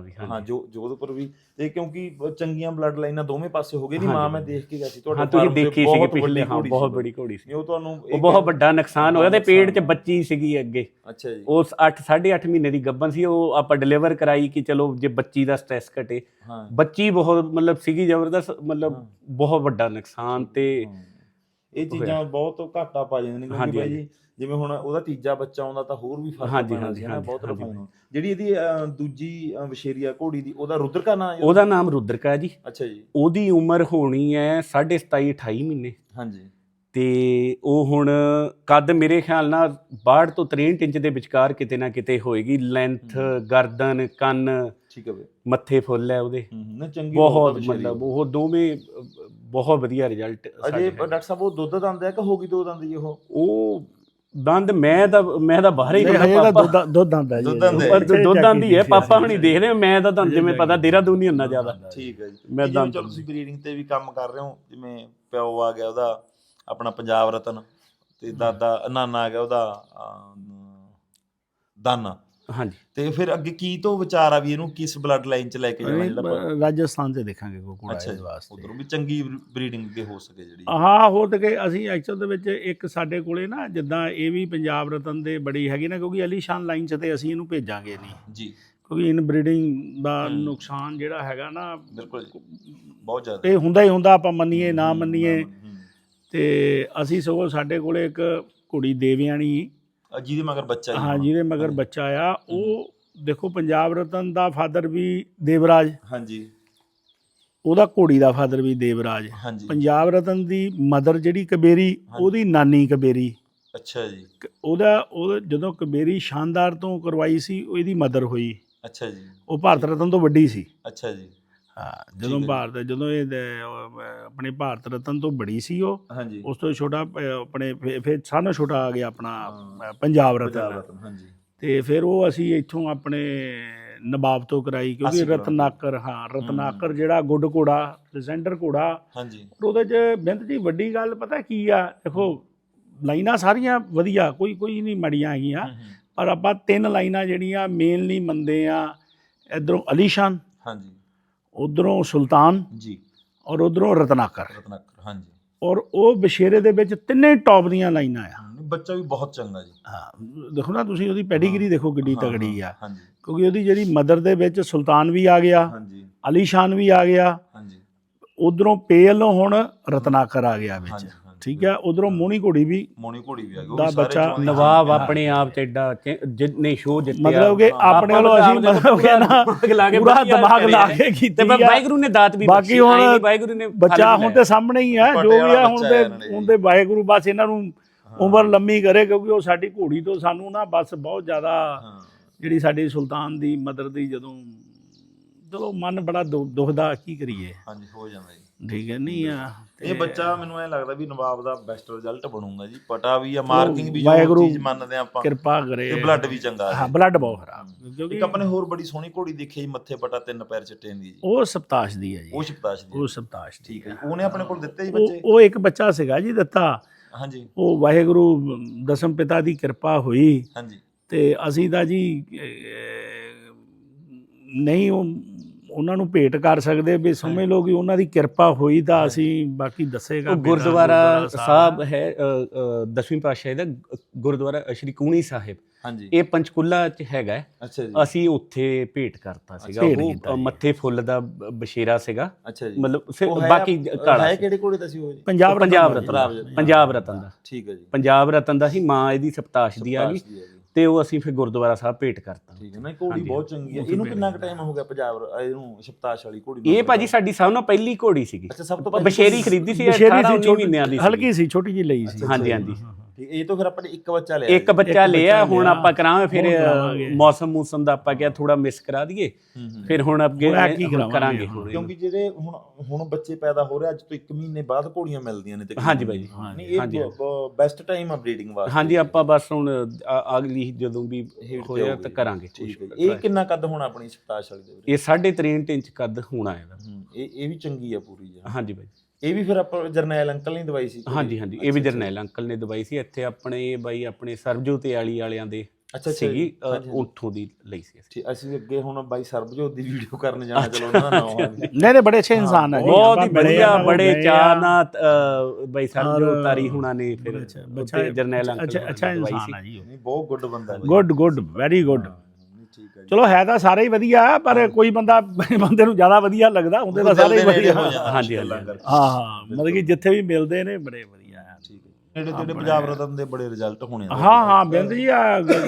ਵੀ ਹਾਂ ਹਾਂਜੀ ਜੋ ਜੋਧਪੁਰ ਵੀ ਤੇ ਕਿਉਂਕਿ ਬ- ਚੰਗੀਆਂ ਬਲੱਡ ਲਾਈਨਾਂ ਦੋਵੇਂ ਪਾਸੇ ਹੋ ਗਏ ਦੀ ਹਾਂਜੀ, ਮਾਂ ਮੈਂ। ਦੇਖ ਕੇ ਗਿਆ ਸੀ ਤੁਹਾਡੇ ਹਾਂ ਤੁਸੀਂ farm ਤੇ ਦੇਖੀ ਬਹੁਤ ਸੀਗੀ ਪਿਛਲੇ ਵੱਡੀ ਹਾਂ ਘੋੜੀ ਬਹੁਤ ਸੀ। ਬੜੀ ਘੋੜੀ ਸੀ ਨਹੀਂ, ਉਹ ਤੁਹਾਨੂੰ ਉਹ ਇਹ ਬਹੁਤ ਵੱਡਾ ਨੁਕਸਾਨ ਹੋਇਆ ਤੇ ਪੇਟ 'ਚ। ਬੱਚੀ ਸੀਗੀ ਅੱਗੇ ਅੱਛਾ ਜੀ ਉਸ 8 8.5 ਮਹੀਨੇ ਦੀ ਗੱਭਣ ਸੀ ਉਹ ਆਪਾਂ ਡਿਲੀਵਰ ਕਰਾਈ ਕਿ ਚਲੋ ਜੇ ਬੱਚੀ ਦਾ ਸਟ੍ਰੈਸ ਘਟੇ ਹਾਂ ਬੱਚੀ ਬਹੁਤ ਮਤਲਬ ਸੀਗੀ ਜ਼ਬਰਦਸਤ ਮਤਲਬ ਹਾਂ। ਬਹੁਤ ਵੱਡਾ ਨੁਕਸਾਨ ਤੇ ਹਾਂ। ਇਹ ਚੀਜ਼ਾਂ ਬਹੁਤ ਘਾਟਾ ਪਾ ਜਾਂਦੀਆਂ ਨੇ ਕਿਉਂਕਿ ਬਾਈ ਜੀ ਜਿਵੇਂ ਹੁਣ ਉਹਦਾ ਤੀਜਾ ਬੱਚਾ ਆਉਂਦਾ ਤਾਂ ਹੋਰ ਵੀ ਫ਼ਰਕ ਪੈਣਾ ਸੀ ਨਾ ਬਹੁਤ। ਰਫਾਈਨ ਜਿਹੜੀ ਇਹਦੀ ਦੂਜੀ ਵਸ਼ੇਰੀਆ ਘੋੜੀ ਦੀ ਉਹਦਾ ਰੁਦਰਕਾ ਨਾਂ ਹੈ ਉਹਦਾ? ਨਾਮ ਰੁਦਰਕਾ ਜੀ। ਅੱਛਾ ਜੀ। ਉਹਦੀ ਉਮਰ ਹੋਣੀ ਹੈ 27 28 ਮਹੀਨੇ। ਹਾਂਜੀ। ਤੇ ਉਹ ਹੁਣ ਕੱਦ ਮੇਰੇ ਖਿਆਲ ਨਾਲ 62 ਤੋਂ 63 ਇੰਚ ਦੇ ਵਿਚਕਾਰ ਕਿਤੇ ਨਾ ਕਿਤੇ ਹੋਏਗੀ। ਲੈਂਥ ਗਰਦਨ ਕੰਨ ਠੀਕ ਹੈ ਬਈ। ਮੱਥੇ ਫੁੱਲ ਹੈ ਉਹਦੇ। ਹੂੰ ਹੂੰ, ਨਾ ਚੰਗੀ ਬਹੁਤ ਮਤਲਬ ਉਹ। ਦੋਵੇਂ ਬਹੁਤ ਵਧੀਆ ਰਿਜ਼ਲਟ ਅਜੇ ਡਾਕਟਰ ਸਾਹਿਬ ਉਹ ਦੁੱਧ ਦੰਦ ਹੈ ਕਿ ਹੋ ਗਈ ਦੋ ਦੰਦ ਜੀ ਉਹ? ਉਹ ਦੰਦ ਮੈਂ ਤਾਂ ਮੈਂ ਤਾਂ ਬਾਹਰ ਹੀ ਤਾਂ ਪਾਪਾ। ਦੁੱਧ ਜੀ। ਆਉਂਦਾ ਹੈ। ਪਰ ਦੁੱਧ ਆਂਦੀ ਹੈ ਪਾਪਾ ਹੁਣੀ ਹਾਂਜੀ। ਦੇਖਦੇ ਮੈਂ ਤਾਂ ਤੁਹਾਨੂੰ ਜਿਵੇਂ ਪਤਾ ਦੇਹਰਾਦੂਨ ਹੀ ਹੁੰਨਾ ਜ਼ਿਆਦਾ। ਠੀਕ ਹੈ ਜੀ। ਮੈਂ ਜਿਵੇਂ ਦੰਦ- ਚਲੋ ਤੁਸੀਂ ਬਰੀਡਿੰਗ ਤੇ ਵੀ ਕੰਮ ਕਰ ਰਹੇ ਹੋ ਜਿਵੇਂ ਪਿਓ ਆ ਗਿਆ ਉਹਦਾ ਆਪਣਾ ਪੰਜਾਬ ਰਤਨ ਤੇ ਦਾਦਾ ਨਾਨਾ ਆ ਗਿਆ ਉਹਦਾ ਦਾਨਾ। ਹਾਂਜੀ। ਤੇ ਫਿਰ ਅੱਗੇ ਕੀ ਤੋਂ ਵਿਚਾਰ ਆ ਵੀ ਇਹਨੂੰ ਕਿਸ ਬਲੱਡ ਲਾਈਨ ਚ ਲੈ ਕੇ ਜਾਣਾ ਜਿਹੜਾ ਰਾਜਸਥਾਨ ਤੇ ਦੇਖਾਂਗੇ ਇਹਦੇ ਜੀ ਵਾਸਤੇ। ਉਧਰੋਂ ਵੀ ਚੰਗੀ ਬਰੀਡਿੰਗ ਦੇ ਹੋ ਸਕੇ ਜਿਹੜੀ। ਹਾਂ ਹੋਰ ਤੇ ਕਿ ਅਸੀਂ ਐਕਚੁਅਲ ਦੇ ਵਿੱਚ ਇੱਕ ਸਾਡੇ ਕੋਲੇ ਨਾ ਜਿੱਦਾਂ ਇਹ ਵੀ ਪੰਜਾਬ ਰਤਨ ਦੇ ਬੜੀ ਹੈਗੀ ਨਾ ਕਿਉਂਕਿ ਅਲੀਸ਼ਾਨ ਲਾਈਨ 'ਚ ਤੇ ਅਸੀਂ ਇਹਨੂੰ ਭੇਜਾਂਗੇ ਨਹੀਂ। ਜੀ। ਕਿਉਂਕਿ ਇਨ ਬਰੀਡਿੰਗ ਦਾ। ਨੁਕਸਾਨ ਜਿਹੜਾ ਹੈਗਾ ਨਾ ਬਿਲਕੁਲ ਬਹੁਤ ਜ਼ਿਆਦਾ। ਇਹ ਹੁੰਦਾ ਹੀ ਹੁੰਦਾ ਆਪਾਂ ਮੰਨੀਏ ਨਾ ਮੰਨੀਏ। ਹੂੰ, ਤੇ ਅਸੀਂ ਸਗੋਂ ਸਾਡੇ ਕੋਲੇ ਇੱਕ ਘੋੜੀ ਦੇਵਿਆਣੀ ਜਿਹਦੇ ਮਗਰ ਬੱਚਾ ਹਾਂ ਹੁਣ। ਜਿਹਦੇ ਮਗਰ ਬੱਚਾ ਆ ਉਹ ਦੇਖੋ ਪੰਜਾਬ ਰਤਨ ਦਾ ਫਾਦਰ ਵੀ ਦੇਵਰਾਜ। ਹਾਂਜੀ। ਉਹਦਾ ਘੋੜੀ ਦਾ ਫਾਦਰ ਵੀ ਦੇਵਰਾਜ। ਹਾਂਜੀ। ਪੰਜਾਬ ਰਤਨ ਦੀ ਮਦਰ ਜਿਹੜੀ ਕਬੇਰੀ ਉਹਦੀ ਨਾਨੀ ਕਬੇਰੀ। ਅੱਛਾ ਜੀ। ਉਹਦਾ ਉਹ ਜਦੋਂ ਕਬੇਰੀ ਸ਼ਾਨਦਾਰ ਤੋਂ ਕਰਵਾਈ ਸੀ ਉਹ ਇਹਦੀ ਮਦਰ ਹੋਈ। ਅੱਛਾ ਜੀ। ਉਹ ਭਾਰਤ ਰਤਨ ਤੋਂ ਵੱਡੀ ਸੀ। ਅੱਛਾ ਜੀ। ਹਾਂ ਜਦੋਂ। ਭਾਰਤ ਜਦੋਂ ਇਹ ਆਪਣੇ ਭਾਰਤ ਰਤਨ ਤੋਂ ਬੜੀ ਸੀ ਉਹ ਉਸ ਤੋਂ ਛੋਟਾ ਆਪਣੇ ਫਿਰ- ਸਾਨੋਂ ਛੋਟਾ ਆ ਗਿਆ ਆਪਣਾ ਪੰਜਾਬ ਰਤਨ। ਹਾਂਜੀ। ਤੇ ਫਿਰ ਉਹ ਅਸੀਂ ਇੱਥੋਂ ਆਪਣੇ ਨਵਾਬ ਤੋਂ ਕਰਾਈ ਕਿਉਂਕਿ। ਰਤਨਾਕਰ ਹਾਂ ਰਤਨਾਕਰ ਜਿਹੜਾ ਗੁੱਡ ਘੋੜਾ ਲੈਜੈਂਡਰ ਘੋੜਾ ਹਾਂਜੀ। ਉਹਦੇ ਚ ਬਿੰਦ ਜੀ ਵੱਡੀ ਗੱਲ ਪਤਾ ਕੀ ਆ ਦੇਖੋ ਲਾਈਨਾਂ ਸਾਰੀਆਂ ਵਧੀਆ ਕੋਈ ਕੋਈ ਨਹੀਂ ਮੜੀਆਂ ਹੈਗੀਆਂ ਪਰ ਆਪਾਂ ਤਿੰਨ ਲਾਈਨਾਂ ਜਿਹੜੀਆਂ ਮੇਨਲੀ ਮੰਨਦੇ ਆ ਇਧਰੋਂ ਅਲੀਸ਼ਾਨ ਹਾਂਜੀ। ਉਧਰੋਂ ਸੁਲਤਾਨ ਜੀ। ਔਰ ਉਧਰੋਂ ਰਤਨਾਕਰ। ਰਤਨਾਕਰ ਹਾਂਜੀ। ਔਰ ਉਹ ਬਸ਼ੇਰੇ ਦੇ ਵਿੱਚ ਤਿੰਨੇ ਟੌਪ ਦੀਆਂ ਲਾਈਨਾਂ ਆ। ਬੱਚਾ ਵੀ ਬਹੁਤ ਚੰਗਾ ਜੀ। ਹਾਂ ਦੇਖੋ ਨਾ ਤੁਸੀਂ ਉਹਦੀ ਪੈਡੀਗਰੀ ਦੇਖੋ ਕਿੱਡੀ ਹਾਂ, ਤਗੜੀ ਆ। ਕਿਉਂਕਿ ਉਹਦੀ ਜਿਹੜੀ ਮਦਰ ਦੇ ਵਿੱਚ ਸੁਲਤਾਨ ਵੀ ਆ ਗਿਆ ਹਾਂਜੀ। ਅਲੀਸ਼ਾਨ ਵੀ ਆ ਗਿਆ। ਹਾਂਜੀ। ਉਧਰੋਂ ਪੇਲੋਂ ਹੁਣ ਰਤਨਾਕਰ ਆ ਗਿਆ ਵਿੱਚ। ਠੀਕ ਹੈ ਉਧਰੋਂ ਮੋਹਣੀ ਘੋੜੀ ਵੀ ਮੋਣੀ ਘੋੜੀ ਵੀ ਆ ਗਈ ਉਹ ਦਾ ਵੀ ਸਾਰੇ ਬੱਚਾ ਨਵਾਬ। ਆਪਣੇ ਆਪ ਤੇ ਏਡਾ ਜਿੰਨੇ ਸ਼ੋਅ ਜਿੱਤਿਆ। ਮਤਲਬ ਕਿ ਆਪਣੇ ਵੱਲੋਂ ਅਸੀਂ ਮਤਲਬ ਕਿ ਨਾ ਪੂਰਾ ਦਿਮਾਗ ਲਾ ਕੇ ਕੀਤੀ ਤੇ ਵਾਹਿਗੁਰੂ ਨੇ ਦਾਤ ਵੀ ਬਾਕੀ ਹੁਣ ਵਾਹਿਗੁਰੂ ਨੇ ਬੱਚਾ ਹੁਣ ਤੇ ਸਾਹਮਣੇ ਹੀ ਆ ਜੋ ਵੀ ਆ ਹੁਣ ਤੇ ਤੇ ਵਾਹਿਗੁਰੂ ਬਸ ਇਹਨਾਂ ਨੂੰ ਉਮਰ ਲੰਮੀ ਕਰੇ ਕਿਉਂਕਿ ਉਹ ਸਾਡੀ ਘੋੜੀ ਤੋਂ ਸਾਨੂੰ ਨਾ ਬਸ ਬਹੁਤ ਜ਼ਿਆਦਾ ਜਿਹੜੀ ਸਾਡੀ ਸੁਲਤਾਨ ਦੀ ਮਦਰ ਦੀ ਜਦੋਂ ਚਲੋ ਮਨ ਬੜਾ ਦੁ- ਦੁਖਦਾ ਕੀ ਕਰੀਏ? ਹਾਂਜੀ ਹੋ ਜਾਂਦਾ ਜੀ। ਠੀਕ ਹੈ ਨਹੀਂ ਆ ਇਹ ਬੱਚਾ ਮੈਨੂੰ ਐ ਲੱਗਦਾ ਵੀ ਨਵਾਬ ਦਾ ਬੈਸਟ ਰਿਜ਼ਲਟ ਬਣੂਗਾ ਜੀ। ਪਟਾ ਵੀ ਆ ਮਾਰਕਿੰਗ ਵੀ ਜੋ ਚੀਜ਼ ਮੰਨਦੇ ਆ ਆਪਾਂ ਕਿਰਪਾ ਕਰੇ। ਤੇ ਬਲੱਡ ਵੀ ਚੰਗਾ ਹਾਂ ਬਲੱਡ ਬਹੁਤ ਖਰਾਬ। ਕਿਉਂਕਿ ਇੱਕ ਆਪਣੇ ਹੋਰ ਬੜੀ ਸੋਹਣੀ ਘੋੜੀ ਦੇਖੀ ਜੀ ਮੱਥੇ ਪਟਾ ਤਿੰਨ ਪੈਰ ਚਿੱਟੇ ਦੀ ਜੀ। ਉਹ ਸਪਤਾਸ਼ ਦੀ ਹੈ ਜੀ। ਉਹ ਸ਼ਪਤਾਸ਼ ਦੀ ਉਹ ਸਪਤਾਸ਼ ਠੀਕ ਹੈ। ਉਹਨੇ ਆਪਣੇ ਕੋਲ ਦਿੱਤੇ ਜੀ ਬੱਚੇ? ਉਹ ਇੱਕ ਬੱਚਾ ਸੀਗਾ ਜੀ ਦਿੱਤਾ। ਹਾਂਜੀ। ਉਹ ਵਾਹਿਗੁਰੂ ਦਸਮ ਪਿਤਾ ਦੀ ਕਿਰਪਾ ਹੋਈ। ਹਾਂਜੀ। ਤੇ ਅਸੀਂ ਤਾਂ ਜੀ ਨਹੀਂ ਉਹ ਉਹਨਾਂ ਨੂੰ ਭੇਟ ਕਰ ਸਕਦੇ ਵੀ ਸਮਝ ਲਓ ਕਿ ਉਹਨਾਂ ਦੀ ਕਿਰਪਾ ਹੋਈ ਤਾਂ ਅਸੀਂ ਬਾਕੀ ਦੱਸੇਗਾ ਗੁਰਦੁਆਰਾ ਸਾਹਿਬ। ਹੈ ਦਸਵੀਂ ਪਾਤਸ਼ਾਹੀ ਦਾ ਗੁਰਦੁਆਰਾ ਸ਼੍ਰੀ ਕੂਣੀ ਸਾਹਿਬ। ਹਾਂਜੀ। ਇਹ ਪੰਚਕੂਲਾ ਚ ਹੈਗਾ ਹੈ। ਅਸੀਂ ਉੱਥੇ ਭੇਟ ਕਰਤਾ ਸੀਗਾ। ਉਹ। ਮੱਥੇ ਫੁੱਲ ਦਾ ਬਸ਼ੇਰਾ ਸੀਗਾ। ਮਤਲਬ ਫਿਰ ਹੈ- ਬਾਕੀ ਕਾਲਾ ਹੈ। ਕਿਹੜੇ ਘੋੜੇ ਦਾ ਸੀ ਉਹ ਜੀ? ਪੰਜਾਬ ਪੰਜਾਬ ਰਤਨ ਪੰਜਾਬ ਦਾ ਰਤਨ। ਪੰਜਾਬ ਰਤਨ ਦਾ। ਠੀਕ ਹੈ ਜੀ। ਪੰਜਾਬ ਰਤਨ ਦਾ ਸੀ ਮਾਂ ਇਹਦੀ ਸਪਤਾਸ਼ ਦੀ ਆ ਗਈ। ਸ਼ਪਤਾਸ਼ ਦੀ ਹੈ ਜੀ। ਤੇ ਉਹ ਅਸੀਂ ਫਿਰ ਗੁਰਦੁਆਰਾ ਸਾਹਿਬ ਭੇਟ ਕਰਤਾ। ਠੀਕ ਹੈ ਨਾ ਇਹ ਘੋੜੀ। ਬਹੁਤ ਚੰਗੀ ਹੈ। ਇਹਨੂੰ ਕਿੰਨਾ ਕੁ ਟਾਈਮ ਹੋ ਗਿਆ ਪੰਜਾਬ ਰ- ਇਹਨੂੰ ਸ਼ਪਤਾਸ਼ ਵਾਲੀ ਘੋੜੀ ਨੂੰ ਇਹ ਭਾਜੀ ਸਾਡੀ ਸਭ ਤੋਂ ਪਹਿਲੀ ਘੋੜੀ ਸੀਗੀ। ਅੱਛਾ ਸਭ ਤੋਂ ਪਹਿਲੀ ਬਸ਼ੇਰੀ ਖਰੀਦੀ ਸੀ ਬਸ਼ੇਰੀ 18 ਸੀ 19 ਛੋਟੀ ਮਹੀਨਿਆਂ ਦੀ ਹਲਕੀ ਸੀ ਛੋਟੀ ਜਿਹੀ ਲਈ ਸੀ। ਹਾਂਜੀ ਹਾਂਜੀ। ਠੀਕ ਇਹ ਤੋਂ ਫਿਰ ਆਪਾਂ ਨੇ ਇੱਕ ਬੱਚਾ ਲਿਆ ਇੱਕ ਬੱਚਾ ਲਿਆ ਹੁਣ। ਆਪਾਂ ਕਰਾਂਗੇ ਫਿਰ। ਮੌਸਮ ਮੂਸਮ ਦਾ ਆਪਾਂ ਕਿਹਾ ਥੋੜਾ ਮਿਸ ਕਰਾ ਦਈਏ। ਫਿਰ ਹੁਣ ਅੱਗੇ ਕਰਾਂਗੇ। ਕਿਉਂਕਿ ਜਿਹੜੇ ਹੁਣ ਹੁਣ ਬੱਚੇ ਪੈਦਾ ਹੋ ਰਹੇ ਅੱਜ ਤੋਂ 1 ਮਹੀਨੇ ਬਾਅਦ ਘੋੜੀਆਂ ਮਿਲਦੀਆਂ ਨੇ ਤੇ ਹਾਂਜੀ ਬਾਈ ਜੀ, ਨਹੀਂ ਹਾਂਜੀ, ਇਹ ਬੈਸਟ ਟਾਈਮ ਆ ਬਰੀਡਿੰਗ ਵਾਸਤੇ। ਹਾਂਜੀ ਆਪਾਂ ਬਸ ਹੁਣ ਅਗਲੀ ਜਦੋਂ ਵੀ ਹੋਇਆ। ਤਾਂ ਕਰਾਂਗੇ। ਇਹ ਕਿੰਨਾ ਕੱਦ ਹੋਣਾ ਆਪਣੀ ਸ਼ਪਤਾਸ਼ ਵਾਲੀ ਦੇ ਵੀਰੇ ਇਹ 3.5 ਇੰਚ ਕੱਦ ਹੋਣਾ ਇਹਦਾ। ਹੂੰ, ਇਹ ਇਹ ਵੀ ਚੰਗੀ ਆ ਪੂਰੀ ਜੀ। ਹਾਂਜੀ ਬਾਈ ਇਹ ਵੀ ਫਿਰ ਆਪਾਂ ਜਰਨੈਲ ਅੰਕਲ ਨੇ ਦਵਾਈ ਸੀ ਹਾਂਜੀ ਹਾਂਜੀ ਇਹ ਵੀ ਜਰਨੈਲ ਅੰਕਲ ਨੇ ਦਵਾਈ ਸੀ ਇੱਥੇ ਆਪਣੇ ਬਾਈ ਆਪਣੇ ਸਰਬਜੋਤ ਆਲੀ ਵਾਲਿਆਂ ਦੇ ਅੱਛਾ, ਸੀਗੀ। ਉੱਥੋਂ ਦੀ ਲਈ ਸੀ ਅਸੀਂ। ਅਸੀਂ ਅੱਗੇ ਹੁਣ ਬਾਈ ਸਰਬਜੋਤ ਦੀ ਵੀਡੀਓ ਕਰਨ ਜਾਣਾ ਚਲੋ ਉਹਨਾਂ ਦਾ ਨਾਮ। ਨਹੀਂ ਨਹੀਂ ਬੜੇ ਅੱਛੇ ਇਨਸਾਨ ਹੈ ਜੀ, ਬਹੁਤ ਹੀ ਵਧੀਆ ਬੜੇ ਚਾਹ। ਨਾਲ ਬਾਈ ਸਰਬਜੋਤ ਤਾਰੀ ਹੁਣਾਂ ਨੇ ਫਿਰ ਜਰਨੈਲ ਅੰਕਲ ਅੱਛਾ ਇਨਸਾਨ। ਹੈ ਜੀ ਉਹ। ਨਹੀਂ ਬਹੁਤ ਗੁੱਡ ਬੰਦਾ। ਗੁੱਡ ਗੁੱਡ ਵੈਰੀ ਗੁੱਡ ਚਲੋ ਹੈ ਤਾਂ ਸਾਰੇ ਹੀ ਵਧੀਆ ਪਰ ਕੋਈ ਬੰਦਾ [LAUGHS] ਬੰਦੇ ਨੂੰ ਜ਼ਿਆਦਾ ਵਧੀਆ ਲੱਗਦਾ ਹੁੰਦੇ ਤਾਂ ਸਾਰੇ ਹੀ ਵਧੀਆ। ਹਾਂਜੀ, ਹਾਂਜੀ। ਹਾਂ ਹਾਂ ਮਤਲਬ ਕਿ ਜਿੱਥੇ ਵੀ ਮਿਲਦੇ ਨੇ ਬੜੇ ਵਧੀਆ ਆ। ਠੀਕ ਹੈ। ਨੇੜੇ ਤੇੜੇ ਪੰਜਾਬ ਰਤਨ ਦੇ ਬੜੇ ਰਿਜ਼ਲਟ ਹੋਣੇ ਆ। ਹਾਂ ਹਾਂ ਬਿੰਦ ਜੀ ਆ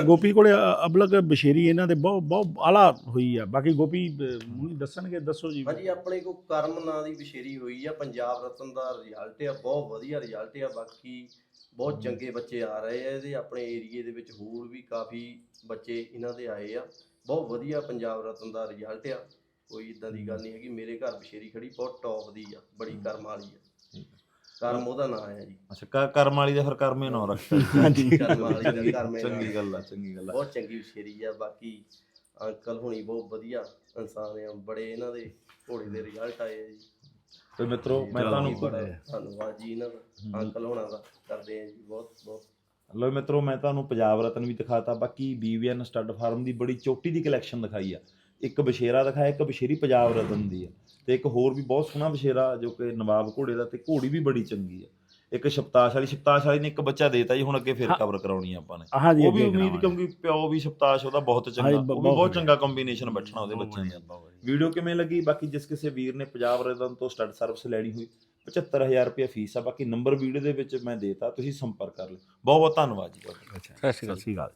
ਗੋਪੀ ਕੋਲੇ ਅ- ਅਬਲਕ ਬਸ਼ੇਰੀ ਇਹਨਾਂ ਦੇ ਬਹੁਤ ਬਹੁਤ ਆਲਾ ਹੋਈ ਆ। ਬਾਕੀ ਗੋਪੀ ਹੁਣੀ ਦੱਸਣਗੇ ਦੱਸੋ ਜੀ। ਭਾਜੀ ਆਪਣੇ ਕੋ ਕਰਮ ਨਾਂ ਦੀ ਵਿਸ਼ੇਰੀ ਹੋਈ ਆ। ਪੰਜਾਬ ਰਤਨ ਦਾ ਰਿਜ਼ਲਟ ਆ ਬਹੁਤ ਵਧੀਆ ਰਿਜ਼ਲਟ ਆ। ਬਾਕੀ ਬਹੁਤ ਚੰਗੇ ਬੱਚੇ ਆ ਰਹੇ ਆ ਇਹਦੇ। ਆਪਣੇ ਏਰੀਏ ਦੇ ਵਿੱਚ ਹੋਰ ਵੀ ਕਾਫੀ ਬੱਚੇ ਇਹਨਾਂ ਦੇ ਆਏ ਆ। ਬਹੁਤ ਵਧੀਆ ਪੰਜਾਬ ਰਤਨ ਦਾ ਰਿਜ਼ਲਟ ਆ। ਕੋਈ ਇਦਾਂ ਦੀ ਗੱਲ ਨਹੀਂ ਹੈਗੀ ਮੇਰੇ ਘਰ ਵਿਸ਼ੇਰੀ ਖੜੀ ਬਹੁਤ ਟੌਪ ਦੀ ਆ ਬੜੀ ਕਰਮ ਵਾਲੀ ਆ। ਕਰਮ ਉਹਦਾ ਨਾਂ ਆ ਜੀ। ਅੱਛਾ ਕ- ਕਰਮ ਵਾਲੀ ਦਾ ਫਿਰ ਕਰਮੇ ਨਾ ਰੱਖਦਾ ਹਾਂਜੀ ਕਰਮ ਵਾਲੀ ਦਾ ਕਰਮੇ ਨਾਂ ਚੰਗੀ ਗੱਲ ਆ ਚੰਗੀ ਗੱਲ ਆ। ਬਹੁਤ ਚੰਗੀ ਵਿਸ਼ੇਰੀ ਆ ਬਾਕੀ ਅੰਕਲ ਹੁਣੀ ਬਹੁਤ ਵਧੀਆ ਇਨਸਾਨ ਆ ਬੜੇ ਇਹਨਾਂ ਦੇ ਘੋੜੇ ਦੇ ਰਿਜ਼ਲਟ ਆਏ ਆ ਜੀ। ਤੇ ਮਿੱਤਰੋ ਮੈਂ ਤੁਹਾਨੂੰ ਬੜਾ ਧੰਨਵਾਦ ਜੀ ਇਹਨਾਂ ਦਾ ਅੰਕਲ ਹੋਣਾ ਦਾ ਕਰਦੇ ਆ ਜੀ ਬਹੁਤ ਬਹੁਤ ਲੋ ਮਿੱਤਰੋ ਮੈਂ ਤੁਹਾਨੂੰ ਪੰਜਾਬ ਰਤਨ ਵੀ ਦਿਖਾਤਾ ਬਾਕੀ ਬੀਵੀਐਨ ਸਟੱਡ ਫਾਰਮ ਦੀ ਬੜੀ ਚੋਟੀ ਦੀ ਕਲੈਕਸ਼ਨ ਦਿਖਾਈ ਆ ਇੱਕ ਬਸ਼ੇਰਾ ਦਿਖਾਇਆ ਇੱਕ ਬਸ਼ੇਰੀ ਪੰਜਾਬ ਰਤਨ ਦੀ ਆ ਤੇ ਇੱਕ ਹੋਰ ਵੀ ਬਹੁਤ ਸੋਹਣਾ ਬਸ਼ੇਰਾ ਜੋ ਕਿ ਨਵਾਬ ਘੋੜੇ ਦਾ ਤੇ ਘੋੜੀ ਵੀ ਬੜੀ ਚੰਗੀ ਆ ਇੱਕ ਸ਼ਪਤਾਸ਼ ਵਾਲੀ ਸ਼ਪਤਾਸ਼ ਵਾਲੀ ਨੇ ਇੱਕ ਬੱਚਾ ਦੇਤਾ ਜੀ ਹੁਣ ਅੱਗੇ ਫਿਰ। ਕਵਰ ਕਰਾਉਣੀ ਆ ਆਪਾਂ ਨੇ ਉਹ ਵੀ ਉਮੀਦ। ਕਿਉਂਕਿ ਪਿਓ ਵੀ ਸ਼ਪਤਾਸ਼ ਉਹਦਾ ਬਹੁਤ ਚੰਗਾ ਉਹ ਵੀ ਬਹੁਤ। ਚੰਗਾ ਕੰਬੀਨੇਸ਼ਨ ਬੈਠਣਾ ਉਹਦੇ ਵਧੀਆ, ਦਾ। ਵੀਡੀਓ ਕਿਵੇਂ ਲੱਗੀ ਬਾਕੀ ਜਿਸ ਕਿਸੇ ਵੀਰ ਨੇ ਪੰਜਾਬ ਰਤਨ ਤੋਂ ਸਟੱਡ ਸਰਵਿਸ ਲੈਣੀ ਹੋਈ 75000 ਰੁਪਏ ਫੀਸ ਆ ਬਾਕੀ ਨੰਬਰ ਵੀਡੀਓ ਦੇ ਵਿੱਚ ਮੈਂ ਦੇਤਾ ਤੁਸੀਂ ਸੰਪਰਕ ਕਰ ਲਓ। ਬਹੁਤ ਬਹੁਤ ਧੰਨਵਾਦ ਜੀ ਤੁਹਾਡਾ। ਸਤਿ ਸ਼੍ਰੀ ਅਕਾਲ।